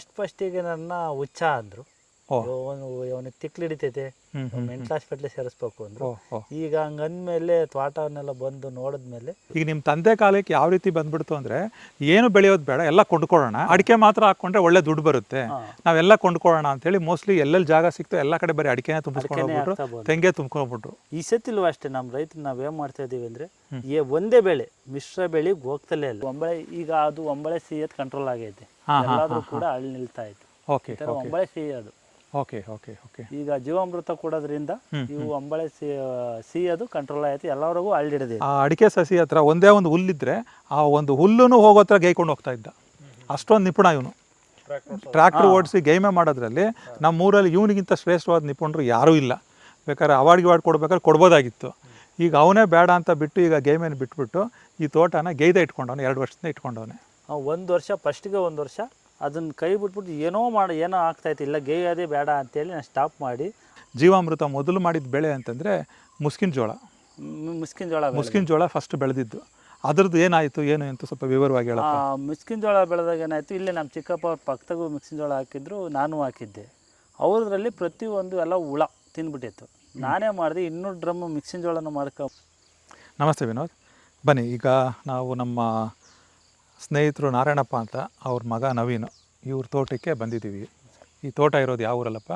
First ಫಸ್ಟಿಗೆ ನನ್ನ ಹುಚ್ಚ ಅಂದರು. ಅವನು ಅವನಿಗೆ ತಿಕ್ಲು ಹಿಡಿತೈತೆ. ಮೆಂಟಲ್ ಹಾಸ್ಪಿಟ್ಲಿಗೆ ಸೇರಿಸ್ಬೇಕು ಅಂದ್ರು. ಈಗ ಹಂಗಂದ್ಮೇಲೆ ತೋಟವನ್ನೆಲ್ಲ ಬಂದು ನೋಡಿದ್ಮೇಲೆ ಈಗ ನಿಮ್ಮ ತಂದೆ ಕಾಲಕ್ಕೆ ಯಾವ ರೀತಿ ಬಂದ್ಬಿಡ್ತು ಅಂದ್ರೆ ಏನು ಬೆಳೆಯೋದು ಬೇಡ ಎಲ್ಲ ಕೊಂಡ್ಕೊಳ್ಳೋಣ. ಅಡಿಕೆ ಮಾತ್ರ ಹಾಕೊಂಡ್ರೆ ಒಳ್ಳೆ ದುಡ್ಡು ಬರುತ್ತೆ. ನಾವೆಲ್ಲ ಕೊಂಡ್ಕೊಳ್ಳೋಣ ಅಂತೇಳಿ ಮೋಸ್ಟ್ಲಿ ಎಲ್ಲೆಲ್ಲಿ ಜಾಗ ಸಿಕ್ತು ಎಲ್ಲ ಕಡೆ ಬರೀ ಅಡಿಕೆನೇ ತುಂಬಿಸ್ಕೊಂಡು ಅಡಿಕೆನೇ ಹೋಗ್ಬಿಟ್ರು ಹಾಕ್ತಾ ಬಂದ್ರು. ತೆಂಗೆ ತುಂಬ್ಕೊಂಡ್ಬಿಟ್ರು ಈ ಸತಿಲ್ವ ಅಷ್ಟೇ ನಮ್ಮ ರೈತರು ನಾವೇನು ಮಾಡ್ತಾ ಇದೀವಿ ಅಂದ್ರೆ ಏ ಒಂದೇ ಬೆಳೆ ಮಿಶ್ರ ಬೆಳೆಗೆ ಹೋಗ್ತಲೇ ಇಲ್ಲ. ಒಂಬಳೆ ಈಗ ಅದು ಒಂಬಳೆ ಸಿಹಿ ಕಂಟ್ರೋಲ್ ಆಗೈತೆ. ಎಲ್ಲಾದ್ರೂ ಕೂಡ ಹಳ್ಳಿ ನಿಲ್ತಾ ಇತ್ತು. ಒಂಬಳೆ ಸಿಹಿ ಅದು. Okay okay okay. ಈಗ ಜೀವಾಮೃತ ಕೊಡೋದ್ರಿಂದ ಇವು ಅಂಬಳೆ ಸಿ ಅದು ಕಂಟ್ರೋಲ್ ಆಯ್ತು ಎಲ್ಲರಿಗೂ ಹಳ್ಳಿಡಿದೆ ಆ ಅಡಿಕೆ ಸಸಿ ಹತ್ರ ಒಂದೇ ಒಂದು ಹುಲ್ಲಿದ್ರೆ ಆ ಒಂದು ಹುಲ್ಲುನು ಹೋಗೋ ಹತ್ರ ಗೈಕೊಂಡು ಹೋಗ್ತಾ ಇದ್ದ. ಅಷ್ಟೊಂದು ನಿಪುಣ ಇವನು. ಟ್ರ್ಯಾಕ್ಟರ್ ಓಡಿಸಿ ಗೈಮೆ ಮಾಡೋದ್ರಲ್ಲಿ ನಮ್ಮ ಊರಲ್ಲಿ ಇವನಿಗಿಂತ ಶ್ರೇಷ್ಠವಾದ ನಿಪುಣರು ಯಾರೂ ಇಲ್ಲ. ಬೇಕಾದ್ರೆ ಅವಾರ್ಡ್ ಗಿವಾರ್ಡ್ ಕೊಡ್ಬೇಕಾದ್ರೆ ಕೊಡ್ಬೋದಾಗಿತ್ತು. ಈಗ ಅವನೇ ಬೇಡ ಅಂತ ಬಿಟ್ಟು ಈಗ ಗೇಮೇನು ಬಿಟ್ಬಿಟ್ಟು ಈ ತೋಟನ ಗೈದ ಇಟ್ಕೊಂಡವನು ಎರಡು ವರ್ಷದಿಂದ ಇಟ್ಕೊಂಡವನೆ. ಒಂದು ವರ್ಷ ಫಸ್ಟಿಗೆ ಒಂದು ವರ್ಷ ಅದನ್ನ ಕೈ ಬಿಟ್ಬಿಟ್ಟು ಏನೋ ಮಾಡಿ ಏನೋ ಆಗ್ತಾಯಿತ್ತು ಇಲ್ಲ ಗೇಯೋದೇ ಬೇಡ ಅಂತೇಳಿ ನಾನು ಸ್ಟಾಪ್ ಮಾಡಿ. ಜೀವಾಮೃತ ಮೊದಲು ಮಾಡಿದ ಬೆಳೆ ಅಂತಂದರೆ ಮುಸ್ಕಿನ ಜೋಳ. ಮುಸ್ಕಿನ ಜೋಳ. ಮುಸ್ಕಿನ ಜೋಳ ಫಸ್ಟ್ ಬೆಳೆದಿದ್ದು. ಅದ್ರದ್ದು ಏನಾಯಿತು ಏನು ಅಂತ ಸ್ವಲ್ಪ ವಿವರವಾಗಿ ಹೇಳ ಆ, ಮಿಸ್ಕಿನ್ ಜೋಳ ಬೆಳೆದಾಗ ಏನಾಯಿತು ಇಲ್ಲೇ ನಮ್ಮ ಚಿಕ್ಕಪ್ಪ ಅವ್ರ ಪಕ್ಕದಾಗೂ ಮುಸ್ಕಿನ ಜೋಳ ಹಾಕಿದ್ರು ನಾನು ಹಾಕಿದ್ದೆ. ಅವ್ರದ್ರಲ್ಲಿ ಪ್ರತಿಯೊಂದು ಎಲ್ಲ ಹುಳ ತಿಂದ್ಬಿಟ್ಟಿತ್ತು. ನಾನೇ ಮಾಡಿದೆ ಇನ್ನೂರು ಡ್ರಮ್ ಮಿಕ್ಸಿನ ಜೋಳನ ಮಾಡ್ಕೊ ನಮಸ್ತೆ ವಿನೋದ್. ಬನ್ನಿ ಈಗ ನಾವು ನಮ್ಮ ಸ್ನೇಹಿತರು ನಾರಾಯಣಪ್ಪ ಅಂತ ಅವ್ರ ಮಗ ನವೀನ್ ಇವ್ರ ತೋಟಕ್ಕೆ ಬಂದಿದ್ದೀವಿ. ಈ ತೋಟ ಇರೋದು ಯಾವ ಊರಲ್ಲಪ್ಪ?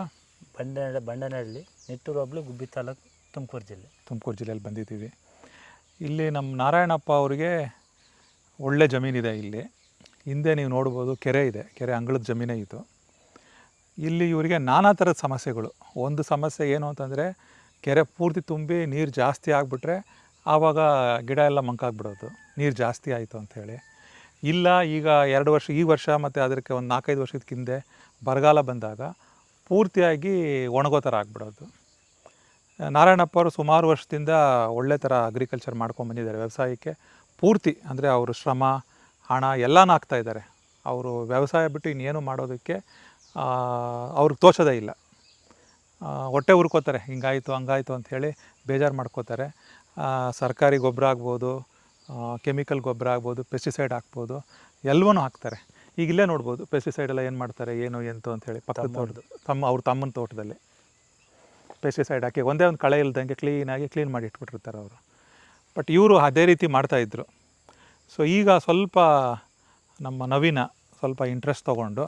ಬಂಡೆ ಬಂಡನಹಳ್ಳಿ ನಿಟ್ಟೂರು ಹೋಬ್ಳಿ ಗುಬ್ಬಿ ತಾಲೂಕು ತುಮಕೂರು ಜಿಲ್ಲೆ. ತುಮಕೂರು ಜಿಲ್ಲೆಯಲ್ಲಿ ಬಂದಿದ್ದೀವಿ. ಇಲ್ಲಿ ನಮ್ಮ ನಾರಾಯಣಪ್ಪ ಅವರಿಗೆ ಒಳ್ಳೆ ಜಮೀನಿದೆ ಇಲ್ಲಿ. ಹಿಂದೆ ನೀವು ನೋಡ್ಬೋದು ಕೆರೆ ಇದೆ ಕೆರೆ ಅಂಗಳದ ಜಮೀನೇ ಇದು. ಇಲ್ಲಿ ಇವರಿಗೆ ನಾನಾ ಥರದ ಸಮಸ್ಯೆಗಳು. ಒಂದು ಸಮಸ್ಯೆ ಏನು ಅಂತಂದರೆ ಕೆರೆ ಪೂರ್ತಿ ತುಂಬಿ ನೀರು ಜಾಸ್ತಿ ಆಗಿಬಿಟ್ರೆ ಆವಾಗ ಗಿಡ ಎಲ್ಲ ಮಂಕಾಗ್ಬಿಡೋದು. ನೀರು ಜಾಸ್ತಿ ಆಯಿತು ಅಂಥೇಳಿ ಇಲ್ಲ, ಈಗ ಎರಡು ವರ್ಷ, ಈ ವರ್ಷ ಮತ್ತು ಅದಕ್ಕೆ ಒಂದು ನಾಲ್ಕೈದು ಹಿಂದೆ ಬರಗಾಲ ಬಂದಾಗ ಪೂರ್ತಿಯಾಗಿ ಒಣಗೋ ಥರ ಆಗ್ಬಿಡೋದು. ನಾರಾಯಣಪ್ಪ ಅವರು ಸುಮಾರು ವರ್ಷದಿಂದ ಒಳ್ಳೆ ಥರ ಅಗ್ರಿಕಲ್ಚರ್ ಮಾಡ್ಕೊಂಡು ಬಂದಿದ್ದಾರೆ. ವ್ಯವಸಾಯಕ್ಕೆ ಪೂರ್ತಿ, ಅಂದರೆ ಅವರು ಶ್ರಮ, ಹಣ ಎಲ್ಲನೂ ಹಾಕ್ತಾ ಇದ್ದಾರೆ. ಅವರು ವ್ಯವಸಾಯ ಬಿಟ್ಟು ಇನ್ನೇನು ಮಾಡೋದಕ್ಕೆ ಅವ್ರಿಗೆ ತೋಚೋದೇ ಇಲ್ಲ. ಹೊಟ್ಟೆ ಹುರ್ಕೋತಾರೆ ಹಿಂಗಾಯಿತು, ಹಂಗಾಯಿತು ಅಂಥೇಳಿ ಬೇಜಾರು ಮಾಡ್ಕೋತಾರೆ. ಸರ್ಕಾರಿ ಗೊಬ್ಬರ ಆಗ್ಬೋದು ಕೆಮಿಕಲ್ ಗೊಬ್ಬರ ಆಗ್ಬೋದು ಪೆಸ್ಟಿಸೈಡ್ ಹಾಕ್ಬೋದು ಎಲ್ಲವನ್ನೂ ಹಾಕ್ತಾರೆ. ಈಗ ಇಲ್ಲೇ ನೋಡ್ಬೋದು ಪೆಸ್ಟಿಸೈಡ್ ಎಲ್ಲ ಏನು ಮಾಡ್ತಾರೆ ಏನು ಎಂತು ಹೇಳಿ ಪಕ್ಕದ ತೋಟದ ತಮ್ಮ ಅವ್ರ ತಮ್ಮನ ತೋಟದಲ್ಲಿ. ಪೆಸ್ಟಿಸೈಡ್ ಹಾಕಿ ಒಂದೇ ಒಂದು ಕಳೆ ಇಲ್ಲದಂಗೆ ಕ್ಲೀನಾಗಿ ಕ್ಲೀನ್ ಮಾಡಿ ಇಟ್ಬಿಟ್ಟಿರ್ತಾರೆ ಅವರು. ಬಟ್ ಇವರು ಅದೇ ರೀತಿ ಮಾಡ್ತಾಯಿದ್ರು ಸೊ ಈಗ ಸ್ವಲ್ಪ ನಮ್ಮ ನವೀನ ಸ್ವಲ್ಪ ಇಂಟ್ರೆಸ್ಟ್ ತೊಗೊಂಡು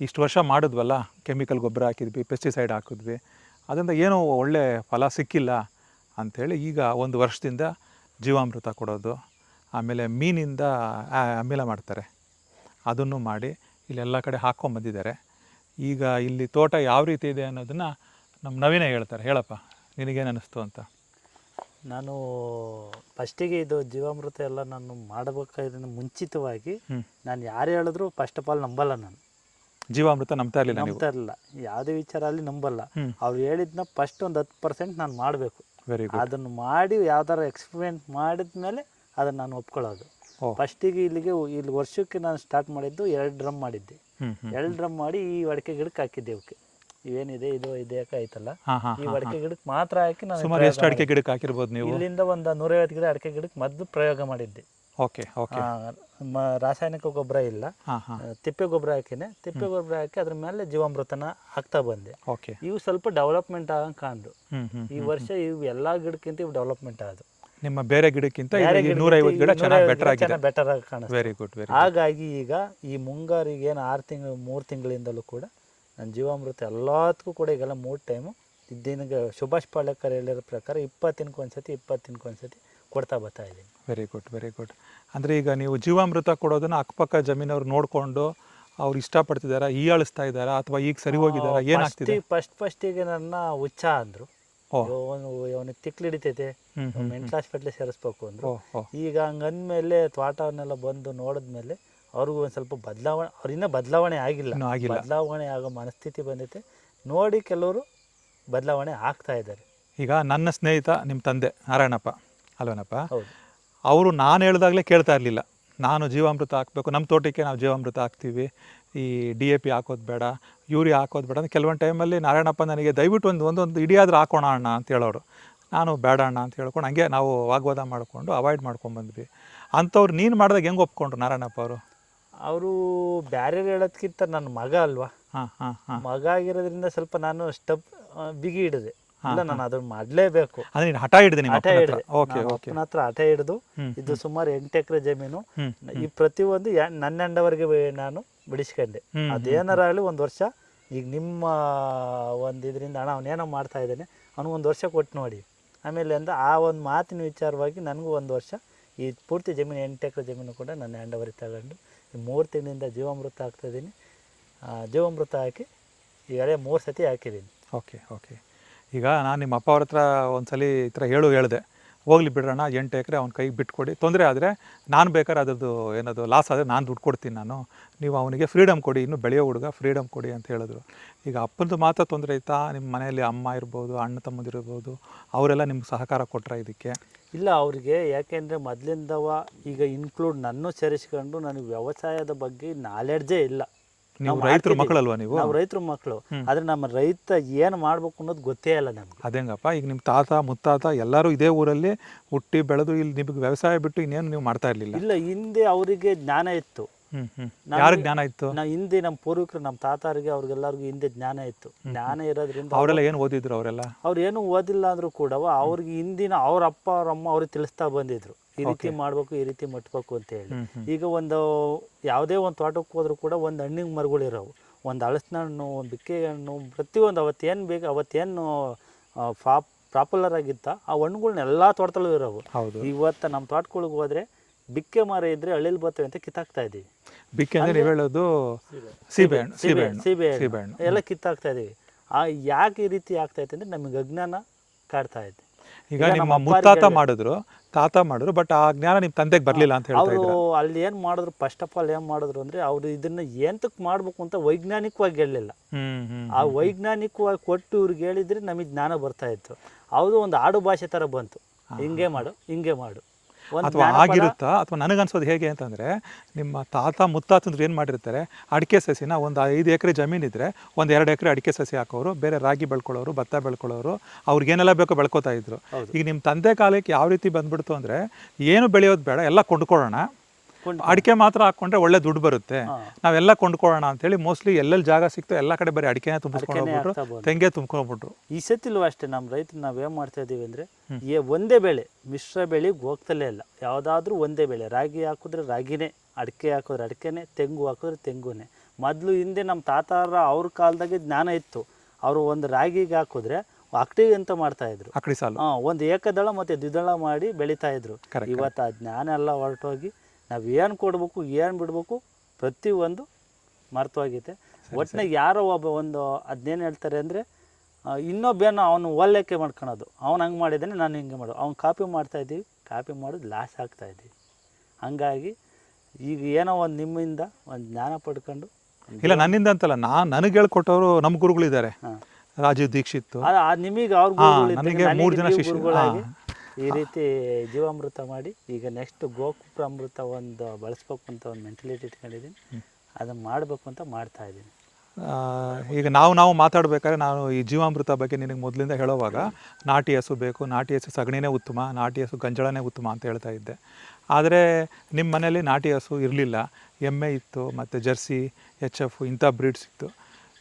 ಇಷ್ಟು ವರ್ಷ ಮಾಡಿದ್ವಲ್ಲ ಕೆಮಿಕಲ್ ಗೊಬ್ಬರ ಹಾಕಿದ್ವಿ ಪೆಸ್ಟಿಸೈಡ್ ಹಾಕಿದ್ವಿ ಅದರಿಂದ ಏನೂ ಒಳ್ಳೆ ಫಲ ಸಿಕ್ಕಿಲ್ಲ ಅಂಥೇಳಿ ಈಗ ಒಂದು ವರ್ಷದಿಂದ ಜೀವಾಮೃತ ಕೊಡೋದು ಆಮೇಲೆ ಮೀನಿಂದ ಅಮಿಲ ಮಾಡ್ತಾರೆ. ಅದನ್ನು ಮಾಡಿ ಇಲ್ಲೆಲ್ಲ ಕಡೆ ಹಾಕ್ಕೊಂಬಂದಿದ್ದಾರೆ ಈಗ ಇಲ್ಲಿ ತೋಟ ಯಾವ ರೀತಿ ಇದೆ ಅನ್ನೋದನ್ನು ನಮ್ಮ ನವೀನ ಹೇಳ್ತಾರೆ. ಹೇಳಪ್ಪ ನಿನಗೇನು ಅನ್ನಿಸ್ತು ಅಂತ? ನಾನು ಫಸ್ಟಿಗೆ ಇದು ಜೀವಾಮೃತ ಎಲ್ಲ ನಾನು ಮಾಡಬೇಕಾದ್ರೆ ಮುಂಚಿತವಾಗಿ ನಾನು ಯಾರು ಹೇಳಿದ್ರು ಫಸ್ಟ್ ಆಫ್ ಆಲ್ ನಂಬಲ್ಲ ನಾನು. ಜೀವಾಮೃತ ನಂಬ್ತಾ ಇರಲಿಲ್ಲ ನಂಬ್ತಾ ಇರಲಿಲ್ಲ. ಯಾವುದೇ ವಿಚಾರ ಅಲ್ಲಿ ನಂಬಲ್ಲ. ಅವ್ರು ಹೇಳಿದ್ನ ಫಸ್ಟ್ ಒಂದು ಹತ್ತು ಪರ್ಸೆಂಟ್ ನಾನು ಮಾಡಬೇಕು. ವೆರಿ ಗುಡ್ ಅದನ್ನು ಮಾಡಿ ಯಾವ್ದಾರ ಎಕ್ಸ್ಪೆರಿಮೆಂಟ್ ಮಾಡಿದ ಮೇಲೆ ಅದನ್ನು ನಾನು ಒಪ್ಕೊಳ್ಳೋದು. ಫಸ್ಟಿಗೆ ಇಲ್ಲಿಗೆ ಇಲ್ಲಿ ವರ್ಷಕ್ಕೆ ನಾನು ಸ್ಟಾರ್ಟ್ ಮಾಡಿದ್ದು ಎರಡು ಡ್ರಮ್ ಮಾಡಿದ್ದೆ. ಎರಡು ಡ್ರಮ್ ಮಾಡಿ ಈ ಅಡಕೆ ಗಿಡಕ್ಕೆ ಹಾಕಿದ್ದೆ ಅವಕ್ಕೆ. ಇವೇನಿದೆ ಇದು ಇದಕ್ಕೆ ಆಯ್ತಲ್ಲ? ಈ ಅಡಿಕೆ ಗಿಡಕ್ಕೆ ಮಾತ್ರ ಹಾಕಿ ನಾನು ಸುಮಾರು ಎಷ್ಟು ಅಡಿಕೆ ಗಿಡಕ್ಕೆ ಹಾಕಿರ್ಬೋದು ನೀವು? ಇಲ್ಲಿಂದ ಒಂದು ನೂರೈವತ್ತು ಗಿಡ ಅಡಿಕೆ ಗಿಡಕ್ಕೆ ಮದ್ದು ಪ್ರಯೋಗ ಮಾಡಿದ್ದೆ. Okay okay. ರಾಸಾಯನಿಕ ಗೊಬ್ಬರ ಇಲ್ಲ. ತಿಪ್ಪೆ ಗೊಬ್ಬರ ಹಾಕಿನೆ ತಿಪ್ಪೆ ಗೊಬ್ಬರ ಹಾಕಿ ಅದ್ರ ಮೇಲೆ ಜೀವಾಮೃತನ ಹಾಕ್ತಾ ಬಂದೆ. ಓಕೆ. ಇವು ಸ್ವಲ್ಪ ಡೆವಲಪ್ಮೆಂಟ್ ಆಗ ಹ್ಞೂ ಈ ವರ್ಷ ಇವು ಎಲ್ಲಾ ಗಿಡಕ್ಕಿಂತ ಇವು ಡೆವಲಪ್ಮೆಂಟ್ ಆದವು. ನಿಮ್ಮ ಬೇರೆ ಗಿಡಕ್ಕಿಂತ ನೂರೈವತ್ತು ಗಿಡ ಚೆನ್ನಾಗಿ ಬೆಟರ್ ಆಗಿದೆ. ಬೆಟರ್ ಆಗಿ ಕಾಣಿಸ್ತದೆ ವೆರಿ ಗುಡ್ ವೆರಿ ಹಾಗಾಗಿ ಈಗ ಈ ಮುಂಗಾರಿಗೆ ಏನು ಆರು ತಿಂಗಳು ಮೂರು ತಿಂಗಳಿಂದಲೂ ಕೂಡ ನನ್ನ ಜೀವಾಮೃತ ಎಲ್ಲದಕ್ಕೂ ಕೂಡ ಈಗೆಲ್ಲ ಮೂರು ಟೈಮು ದಿನಗೆ ಸುಭಾಷ್ ಪಾಳೇಕರ್ ಹೇಳಿರೋ ಪ್ರಕಾರ ಇಪ್ಪತ್ತಿನಕ್ಕೆ ಒಂದ್ಸತಿ ಇಪ್ಪತ್ತಿನಕ್ಕೆ ಒಂದ್ಸತಿ ಕೊಡ್ತಾ ಬರ್ತಾ ಇದ್ದೀನಿ. ವೆರಿ ಗುಡ್ ವೆರಿ ಗುಡ್ ಅಂದರೆ ಈಗ ನೀವು ಜೀವಾಮೃತ ಕೊಡೋದನ್ನ ಅಕ್ಕಪಕ್ಕ ಜಮೀನವ್ರು ನೋಡಿಕೊಂಡು ಅವ್ರು ಇಷ್ಟಪಡ್ತಿದ್ದಾರಾ ಅಳಿಸ್ತಾ ಇದ್ದಾರಾ ಅಥವಾ ಈಗ ಸರಿ ಹೋಗಿದ್ದಾರಾ ಏನಾಗ್ತಿದೆ ಫಸ್ಟ್ ಫಸ್ಟಿಗೆ ನನ್ನ ಹುಚ್ಚ ಅಂದರು. ಅವನಿಗೆ ತಿಕ್ಲು ಹಿಡಿತೈತೆ. ಮೆಂಟಲ್ ಹಾಸ್ಪಿಟ್ಲಿಗೆ ಸೇರಿಸ್ಬೇಕು ಅಂದ್ರು. ಈಗ ಹಂಗಂದ್ಮೇಲೆ ತೋಟವನ್ನೆಲ್ಲ ಬಂದು ನೋಡಿದ್ಮೇಲೆ ಅವ್ರಿಗೂ ಒಂದು ಸ್ವಲ್ಪ ಬದಲಾವಣೆ ಅವ್ರಿಂದ ಬದಲಾವಣೆ ಆಗಿಲ್ಲ. ಬದಲಾವಣೆ ಆಗೋ ಮನಸ್ಥಿತಿ ಬಂದೈತೆ. ನೋಡಿ ಕೆಲವರು ಬದಲಾವಣೆ ಆಗ್ತಾ ಇದ್ದಾರೆ. ಈಗ ನನ್ನ ಸ್ನೇಹಿತ ನಿಮ್ಮ ತಂದೆ ನಾರಾಯಣಪ್ಪ ಅಲ್ವೇನಪ್ಪ? ಅವರು ನಾನು ಹೇಳಿದಾಗಲೇ ಕೇಳ್ತಾ ಇರಲಿಲ್ಲ. ನಾನು ಜೀವಾಮೃತ ಹಾಕಬೇಕು ನಮ್ಮ ತೋಟಕ್ಕೆ ನಾವು ಜೀವಾಮೃತ ಹಾಕ್ತೀವಿ. ಈ ಡಿ ಎ ಪಿ ಹಾಕೋದು ಬೇಡ ಯೂರಿಯಾ ಹಾಕೋದು ಬೇಡ ಅಂತ ಕೆಲವೊಂದು ಟೈಮಲ್ಲಿ ನಾರಾಯಣಪ್ಪ ನನಗೆ ದಯವಿಟ್ಟು ಒಂದು ಒಂದೊಂದು ಇಡಿಯಾದ್ರೂ ಹಾಕೋಣ ಅಣ್ಣ ಅಂತ ಹೇಳೋರು. ನಾನು ಬೇಡ ಅಣ್ಣ ಅಂತ ಹೇಳ್ಕೊಂಡು ಹಂಗೆ ನಾವು ವಾಗ್ವಾದ ಮಾಡಿಕೊಂಡು ಅವಾಯ್ಡ್ ಮಾಡ್ಕೊಂಡು ಬಂದ್ವಿ. ಅಂಥವ್ರು ನೀನು ಮಾಡಿದಾಗ ಹೆಂಗೆ ಒಪ್ಕೊಂಡ್ರು ನಾರಾಯಣಪ್ಪ ಅವರು? ಅವರು ಬ್ಯಾರ್ಯರ್ ಹೇಳೋದ್ಕಿಂತ ನನ್ನ ಮಗ ಅಲ್ವಾ? ಹಾಂ ಹಾಂ ಹಾಂ. ಮಗ ಆಗಿರೋದ್ರಿಂದ ಸ್ವಲ್ಪ ನಾನು ಸ್ಟಪ್ ಬಿಗಿ ಹಿಡಿದೆ. ಇಲ್ಲ ನಾನು ಅದನ್ನ ಮಾಡಲೇಬೇಕು. ಅಂದ್ರೆ ನೀನು ಹಠ ಹಿಡಿದೆ ಹಠ ಹಿಡಿದೆ. ಓಕೆ ಅಪ್ಪನ ಹತ್ರ ಹಠ ಹಿಡಿದು ಇದು ಸುಮಾರು ಎಂಟು ಎಕರೆ ಜಮೀನು. ಈ ಪ್ರತಿಯೊಂದು ನನ್ನ ಅಂಡವರೆಗೆ ನಾನು ಬಿಡಿಸ್ಕೊಂಡೆ. ಅದೇನಾರ ಆಗಲಿ ಒಂದು ವರ್ಷ ಈಗ ನಿಮ್ಮ ಒಂದು ಇದರಿಂದ ಹಣ ಅವನೇನೋ ಮಾಡ್ತಾ ಇದ್ದಾನೆ ಅವ್ನಿಗೆ ಒಂದು ವರ್ಷ ಕೊಟ್ಟು ನೋಡಿ. ಆಮೇಲೆ ಅಂದ ಆ ಒಂದು ಮಾತಿನ ವಿಚಾರವಾಗಿ ನನಗೂ ಒಂದು ವರ್ಷ ಈ ಪೂರ್ತಿ ಜಮೀನು ಎಂಟು ಎಕರೆ ಜಮೀನು ಕೂಡ ನನ್ನ ಹ್ಯಾಂಡವರಿಗೆ ತಗೊಂಡು ಈ ಮೂರು ತಿಂಗಳಿಂದ ಜೀವಾಮೃತ ಹಾಕ್ತಾಯಿದ್ದೀನಿ ಜೀವಾಮೃತ ಹಾಕಿ ಈಗಲೇ ಮೂರು ಸತಿ ಹಾಕಿದ್ದೀನಿ. ಓಕೆ ಓಕೆ ಈಗ ನಾನು ನಿಮ್ಮ ಅಪ್ಪ ಅವ್ರ ಹತ್ರ ಒಂದ್ಸಲಿ ಈ ಥರ ಹೇಳು ಹೇಳಿದೆ. ಹೋಗ್ಲಿ ಬಿಡ್ರಣ್ಣ, ಎಂಟು ಎಕರೆ ಅವ್ನ ಕೈಗೆ ಬಿಟ್ಕೊಡಿ. ತೊಂದರೆ ಆದರೆ ನಾನು ಬೇಕಾದ್ರೆ ಅದರದ್ದು ಏನದು ಲಾಸ್ ಆದರೆ ನಾನು ದುಡ್ಡು ಕೊಡ್ತೀನಿ ನಾನು. ನೀವು ಅವನಿಗೆ ಫ್ರೀಡಮ್ ಕೊಡಿ, ಇನ್ನು ಬೆಳೆಯೋ ಹುಡುಗ ಫ್ರೀಡಮ್ ಕೊಡಿ ಅಂತ ಹೇಳಿದ್ರು. ಈಗ ಅಪ್ಪನದು ಮಾತ್ರ ತೊಂದರೆ ಆಯ್ತಾ? ನಿಮ್ಮ ಮನೆಯಲ್ಲಿ ಅಮ್ಮ ಇರ್ಬೋದು, ಅಣ್ಣ ತಮ್ಮದಿರ್ಬೋದು ಅವರೆಲ್ಲ ನಿಮ್ಗೆ ಸಹಕಾರ ಕೊಟ್ಟರೆ ಇದಕ್ಕೆ? ಇಲ್ಲ, ಅವರಿಗೆ ಯಾಕೆಂದರೆ ಮೊದಲಿಂದವ ಈಗ ಇನ್ಕ್ಲೂಡ್ ನನ್ನೂ ಸೇರಿಸ್ಕೊಂಡು ನನಗೆ ವ್ಯವಸಾಯದ ಬಗ್ಗೆ ನಾಲೆಡ್ಜೇ ಇಲ್ಲ. ನೀವು ರೈತರ ಮಕ್ಕಳಲ್ವಾ ನೀವು? ನಾವು ರೈತರ ಮಕ್ಕಳು. ಆದ್ರೆ ನಮ್ಮ ರೈತ ಏನು ಮಾಡ್ಬೇಕು ಅನ್ನೋದು ಗೊತ್ತೇ ಇಲ್ಲ ನಮ್ಗೆ. ಅದೇಂಗಪ್ಪ ಈಗ ನಿಮ್ಮ ತಾತ ಮುತ್ತಾತ ಎಲ್ಲರೂ ಇದೇ ಊರಲ್ಲಿ ಹುಟ್ಟಿ ಬೆಳೆದು ಇಲ್ಲಿ ನಿಮಗೆ ವ್ಯವಸಾಯ ಬಿಟ್ಟು ಇನ್ನೇನು ನೀವು ಮಾಡ್ತಾ ಇರಲಿಲ್ಲ? ಇಲ್ಲ ಹಿಂದೆ ಅವರಿಗೆ ಜ್ಞಾನ ಇತ್ತು. ಯಾರಿಗೆ ಜ್ಞಾನ ಇತ್ತು? ನಾವು ಹಿಂದೆ ನಮ್ಮ ಪೂರ್ವಿಕರು ನಮ್ಮ ತಾತಾರಿಗೆ ಅವ್ರಿಗೆಲ್ಲರಿಗೂ ಹಿಂದೆ ಜ್ಞಾನ ಇತ್ತು. ಜ್ಞಾನ ಇರೋದ್ರಿಂದ ಅವರೆಲ್ಲ ಏನು ಓದಿದ್ರು ಅವರೆಲ್ಲ? ಅವ್ರು ಏನು ಓದಿಲ್ಲ ಅಂದ್ರೂ ಕೂಡ ಅವ್ರಿಗೆ ಹಿಂದಿನ ಅವ್ರ ಅಪ್ಪ ಅವ್ರ ಅಮ್ಮ ಅವ್ರಿಗೆ ತಿಳಿಸ್ತಾ ಬಂದಿದ್ರು. ಈ ರೀತಿ ಮಾಡ್ಬೇಕು ಈ ರೀತಿ ಮಟ್ಬೇಕು ಅಂತ ಹೇಳಿ. ಈಗ ಒಂದು ಯಾವುದೇ ಒಂದು ತೋಟಕ್ಕೆ ಹೋದ್ರು ಕೂಡ ಒಂದು ಹಣ್ಣಿನ ಮರಗಳಿರೋವು ಒಂದು ಅಳಸಿನ ಹಣ್ಣು ಒಂದು ಬಿಕ್ಕೆ ಹಣ್ಣು ಪ್ರತಿಯೊಂದು ಅವತ್ತೇನು ಬೇಕು ಅವತ್ತೇನು ಪಾಪ್ ಪಾಪ್ಯುಲರ್ ಆಗಿತ್ತ ಆ ಹಣ್ಣುಗಳ್ನ ಎಲ್ಲ ತೋಟದಲ್ಲೂ ಇರೋವು. ಹೌದು. ಇವತ್ತು ನಮ್ಮ ತೋಟಗಳಿಗೆ ಹೋದ್ರೆ ಬಿಕ್ಕೆ ಮರ ಇದ್ರೆ ಹಳ್ಳಿಲಿ ಬರ್ತವೆ ಅಂತ ಕಿತ್ತಾಕ್ತಾ ಇದೀವಿ. ಬಿಕ್ಕೆ ಅಂದ್ರೆ ನೀವು ಹೇಳೋದು ಸೀಬೆಹಣ್ಣು ಸೀಬೆಹಣ್ಣು ಸೀಬೆ ಸೀಬೆಹಣ್ಣು ಎಲ್ಲ ಕಿತ್ತಾಕ್ತಾ ಇದೀವಿ. ಆ ಯಾಕೆ ಈ ರೀತಿ ಆಗ್ತಾ ಐತೆ ಅಂದ್ರೆ ನಮಗೆ ಅಜ್ಞಾನ ಕಾಡ್ತಾ ಇದೆ. ಈಗ ನಿಮ್ಮ ಮುತ್ತಾತ ಮಾಡಿದ್ರು ತಾತ ಮಾಡಿದ್ರು ಬಟ್ ಆ ಜ್ಞಾನ ನಿಮ್ಮ ತಂದೆಗೆ ಬರಲಿಲ್ಲ ಅಂತ ಹೇಳ್ತಾ ಅವರು ಅಲ್ಲಿ ಏನು ಮಾಡಿದ್ರು ಫಸ್ಟ್ ಆಫ್ ಆಲ್ ಏನು ಮಾಡಿದ್ರು ಅಂದ್ರೆ ಅವರು ಇದನ್ನ ಎಂತಕ್ಕೆ ಮಾಡಬೇಕು ಅಂತ ವೈಜ್ಞಾನಿಕವಾಗಿ ಹೇಳಲಿಲ್ಲ. ಹ್ಮ್ ಹ್ಮ್ ಆ ವೈಜ್ಞಾನಿಕವಾಗಿ ಕೊಟ್ಟು ಇವ್ರಿಗೆ ಹೇಳಿದ್ರೆ ನಮಗೆ ಜ್ಞಾನ ಬರ್ತಾ ಇತ್ತು. ಅದು ಒಂದು ಆಡು ಭಾಷೆ ಥರ ಬಂತು ಹಿಂಗೆ ಮಾಡು ಹಿಂಗೆ ಮಾಡು. ಅಥವಾ ಆಗಿರುತ್ತಾ? ಅಥವಾ ನನಗನ್ಸೋದು ಹೇಗೆ ಅಂತಂದ್ರೆ ನಿಮ್ಮ ತಾತ ಮುತ್ತಾತಂದ್ರೆ ಏನು ಮಾಡಿರ್ತಾರೆ? ಅಡಿಕೆ ಸಸಿನ ಒಂದು ಐದು ಎಕರೆ ಜಮೀನಿದ್ರೆ ಒಂದು ಎರಡು ಎಕರೆ ಅಡಿಕೆ ಸಸಿ ಹಾಕೋರು ಬೇರೆ ರಾಗಿ ಬೆಳ್ಕೊಳ್ಳೋರು ಭತ್ತ ಬೆಳ್ಕೊಳ್ಳೋರು ಅವ್ರಿಗೇನೆಲ್ಲ ಬೇಕೋ ಬೆಳ್ಕೊತಾ ಇದ್ರು. ಈಗ ನಿಮ್ಮ ತಂದೆ ಕಾಲಕ್ಕೆ ಯಾವ ರೀತಿ ಬಂದ್ಬಿಡ್ತು ಅಂದ್ರೆ ಏನು ಬೆಳೆಯೋದು ಬೇಡ ಎಲ್ಲ ಕೊಂಡ್ಕೊಳ್ಳೋಣ. ಕೊಂಡು- ಅಡಿಕೆ ಮಾತ್ರ ಹಾಕೊಂಡ್ರೆ ಒಳ್ಳೆ ದುಡ್ಡು ಬರುತ್ತೆ. ನಾವೆಲ್ಲ ಕೊಂಡ್ಕೊಳ್ಳೋಣ ಅಂತೇಳಿ ಮೋಸ್ಟ್ಲಿ ಎಲ್ಲೆಲ್ಲಿ ಜಾಗ ಸಿಕ್ತು ಎಲ್ಲ ಕಡೆ ಬರೀ ಅಡಿಕೆನ ತುಂಬಿಸ್ಕೊಂಡ್ಬಿಟ್ರು ತೆಂಗೆ ತುಂಬ್ಕೊಂಡ್ಬಿಟ್ರು. ಈ ಸತಿಲ್ವ ಅಷ್ಟೇ ನಮ್ಮ ರೈತರು ನಾವೇನು ಮಾಡ್ತಾ ಇದೀವಿ ಅಂದ್ರೆ ಏ ಒಂದೇ ಬೆಳೆ ಮಿಶ್ರ ಬೆಳೆಗೆ ಹೋಗ್ತಲೇ ಇಲ್ಲ. ಯಾವುದಾದ್ರೂ ಒಂದೇ ಬೆಳೆ ರಾಗಿ ಹಾಕಿದ್ರೆ ರಾಗಿನೇ ಅಡಿಕೆ ಹಾಕಿದ್ರೆ ಅಡಿಕೆನೇ ತೆಂಗು ಹಾಕಿದ್ರೆ ತೆಂಗುನೇ. ಮೊದಲು ಹಿಂದೆ ನಮ್ಮ ತಾತಾರ ಅವ್ರ ಕಾಲದಾಗೆ ಜ್ಞಾನ ಇತ್ತು. ಅವರು ಒಂದು ರಾಗಿಗೆ ಹಾಕಿದ್ರೆ ಅಕ್ಟಿ ಅಂತ ಮಾಡ್ತಾ ಇದ್ರು. ಸಾಲು. ಒಂದು ಏಕದಳ ಮತ್ತೆ ದ್ವಿದಳ ಮಾಡಿ ಬೆಳೀತಾ ಇದ್ರು. ಇವತ್ತು ಆ ಜ್ಞಾನ ಎಲ್ಲ ಹೊರಟೋಗಿ ನಾವು ಏನು ಕೊಡಬೇಕು ಏನು ಬಿಡಬೇಕು ಪ್ರತಿಯೊಂದು ಮರ್ತೋಗೈತೆ. ಒಟ್ಟಿನಾಗ ಯಾರೋ ಒಬ್ಬ ಒಂದು ಅದನ್ನೇನು ಹೇಳ್ತಾರೆ ಅಂದರೆ ಇನ್ನೊಬ್ಬೇನೋ ಅವನು ಓಲೈಕೆ ಮಾಡ್ಕೊಳೋದು. ಅವ್ನು ಹಂಗೆ ಮಾಡಿದ್ದಾನೆ ನಾನು ಹಿಂಗೆ ಮಾಡು ಅವ್ನು ಕಾಪಿ ಮಾಡ್ತಾ ಇದ್ದೀವಿ ಕಾಪಿ ಮಾಡೋದು ಲಾಸ್ ಆಗ್ತಾ ಇದ್ದೀವಿ. ಹಂಗಾಗಿ ಈಗ ಏನೋ ಒಂದು ನಿಮ್ಮಿಂದ ಒಂದು ಜ್ಞಾನ ಪಡ್ಕೊಂಡು ಇಲ್ಲ ನನ್ನಿಂದ ಅಂತಲ್ಲ ನಾನು ನನಗೆ ಹೇಳ್ಕೊಟ್ಟವರು ನಮ್ಮ ಗುರುಗಳಿದ್ದಾರೆ. ರಾಜೀವ್ ದೀಕ್ಷಿತ್. ನಿಮಗೆ ಅವ್ರ ನನಗೆ ಮೂರು ಜನ ಶಿಷ್ಯರು. ಈ ರೀತಿ ಜೀವಾಮೃತ ಮಾಡಿ ಈಗ ನೆಕ್ಸ್ಟ್ ಗೋಕುಪ್ರ ಅಮೃತ ಒಂದು ಬಳಸ್ಬೇಕು ಅಂತ ಒಂದು ಮೆಂಟಲಿಟಿ ಇಟ್ಕೊಂಡಿದ್ದೀನಿ. ಅದನ್ನು ಮಾಡಬೇಕು ಅಂತ ಮಾಡ್ತಾ ಇದ್ದೀನಿ. ಈಗ ನಾವು ನಾವು ಮಾತಾಡಬೇಕಾದ್ರೆ ನಾನು ಈ ಜೀವಾಮೃತ ಬಗ್ಗೆ ನಿನಗೆ ಮೊದಲಿಂದ ಹೇಳೋವಾಗ ನಾಟಿ ಹಸು ಬೇಕು, ನಾಟಿ ಹಸು ಸಗಣಿನೇ ಉತ್ತಮ, ನಾಟಿ ಹಸು ಗಂಜಳನೇ ಉತ್ತಮ ಅಂತ ಹೇಳ್ತಾ ಇದ್ದೆ. ಆದರೆ ನಿಮ್ಮ ಮನೆಯಲ್ಲಿ ನಾಟಿ ಹಸು ಇರಲಿಲ್ಲ. ಎಮ್ಮೆ ಇತ್ತು, ಮತ್ತು ಜರ್ಸಿ, ಎಚ್ ಎಫ್ ಇಂಥ ಬ್ರೀಡ್ಸ್ ಇತ್ತು.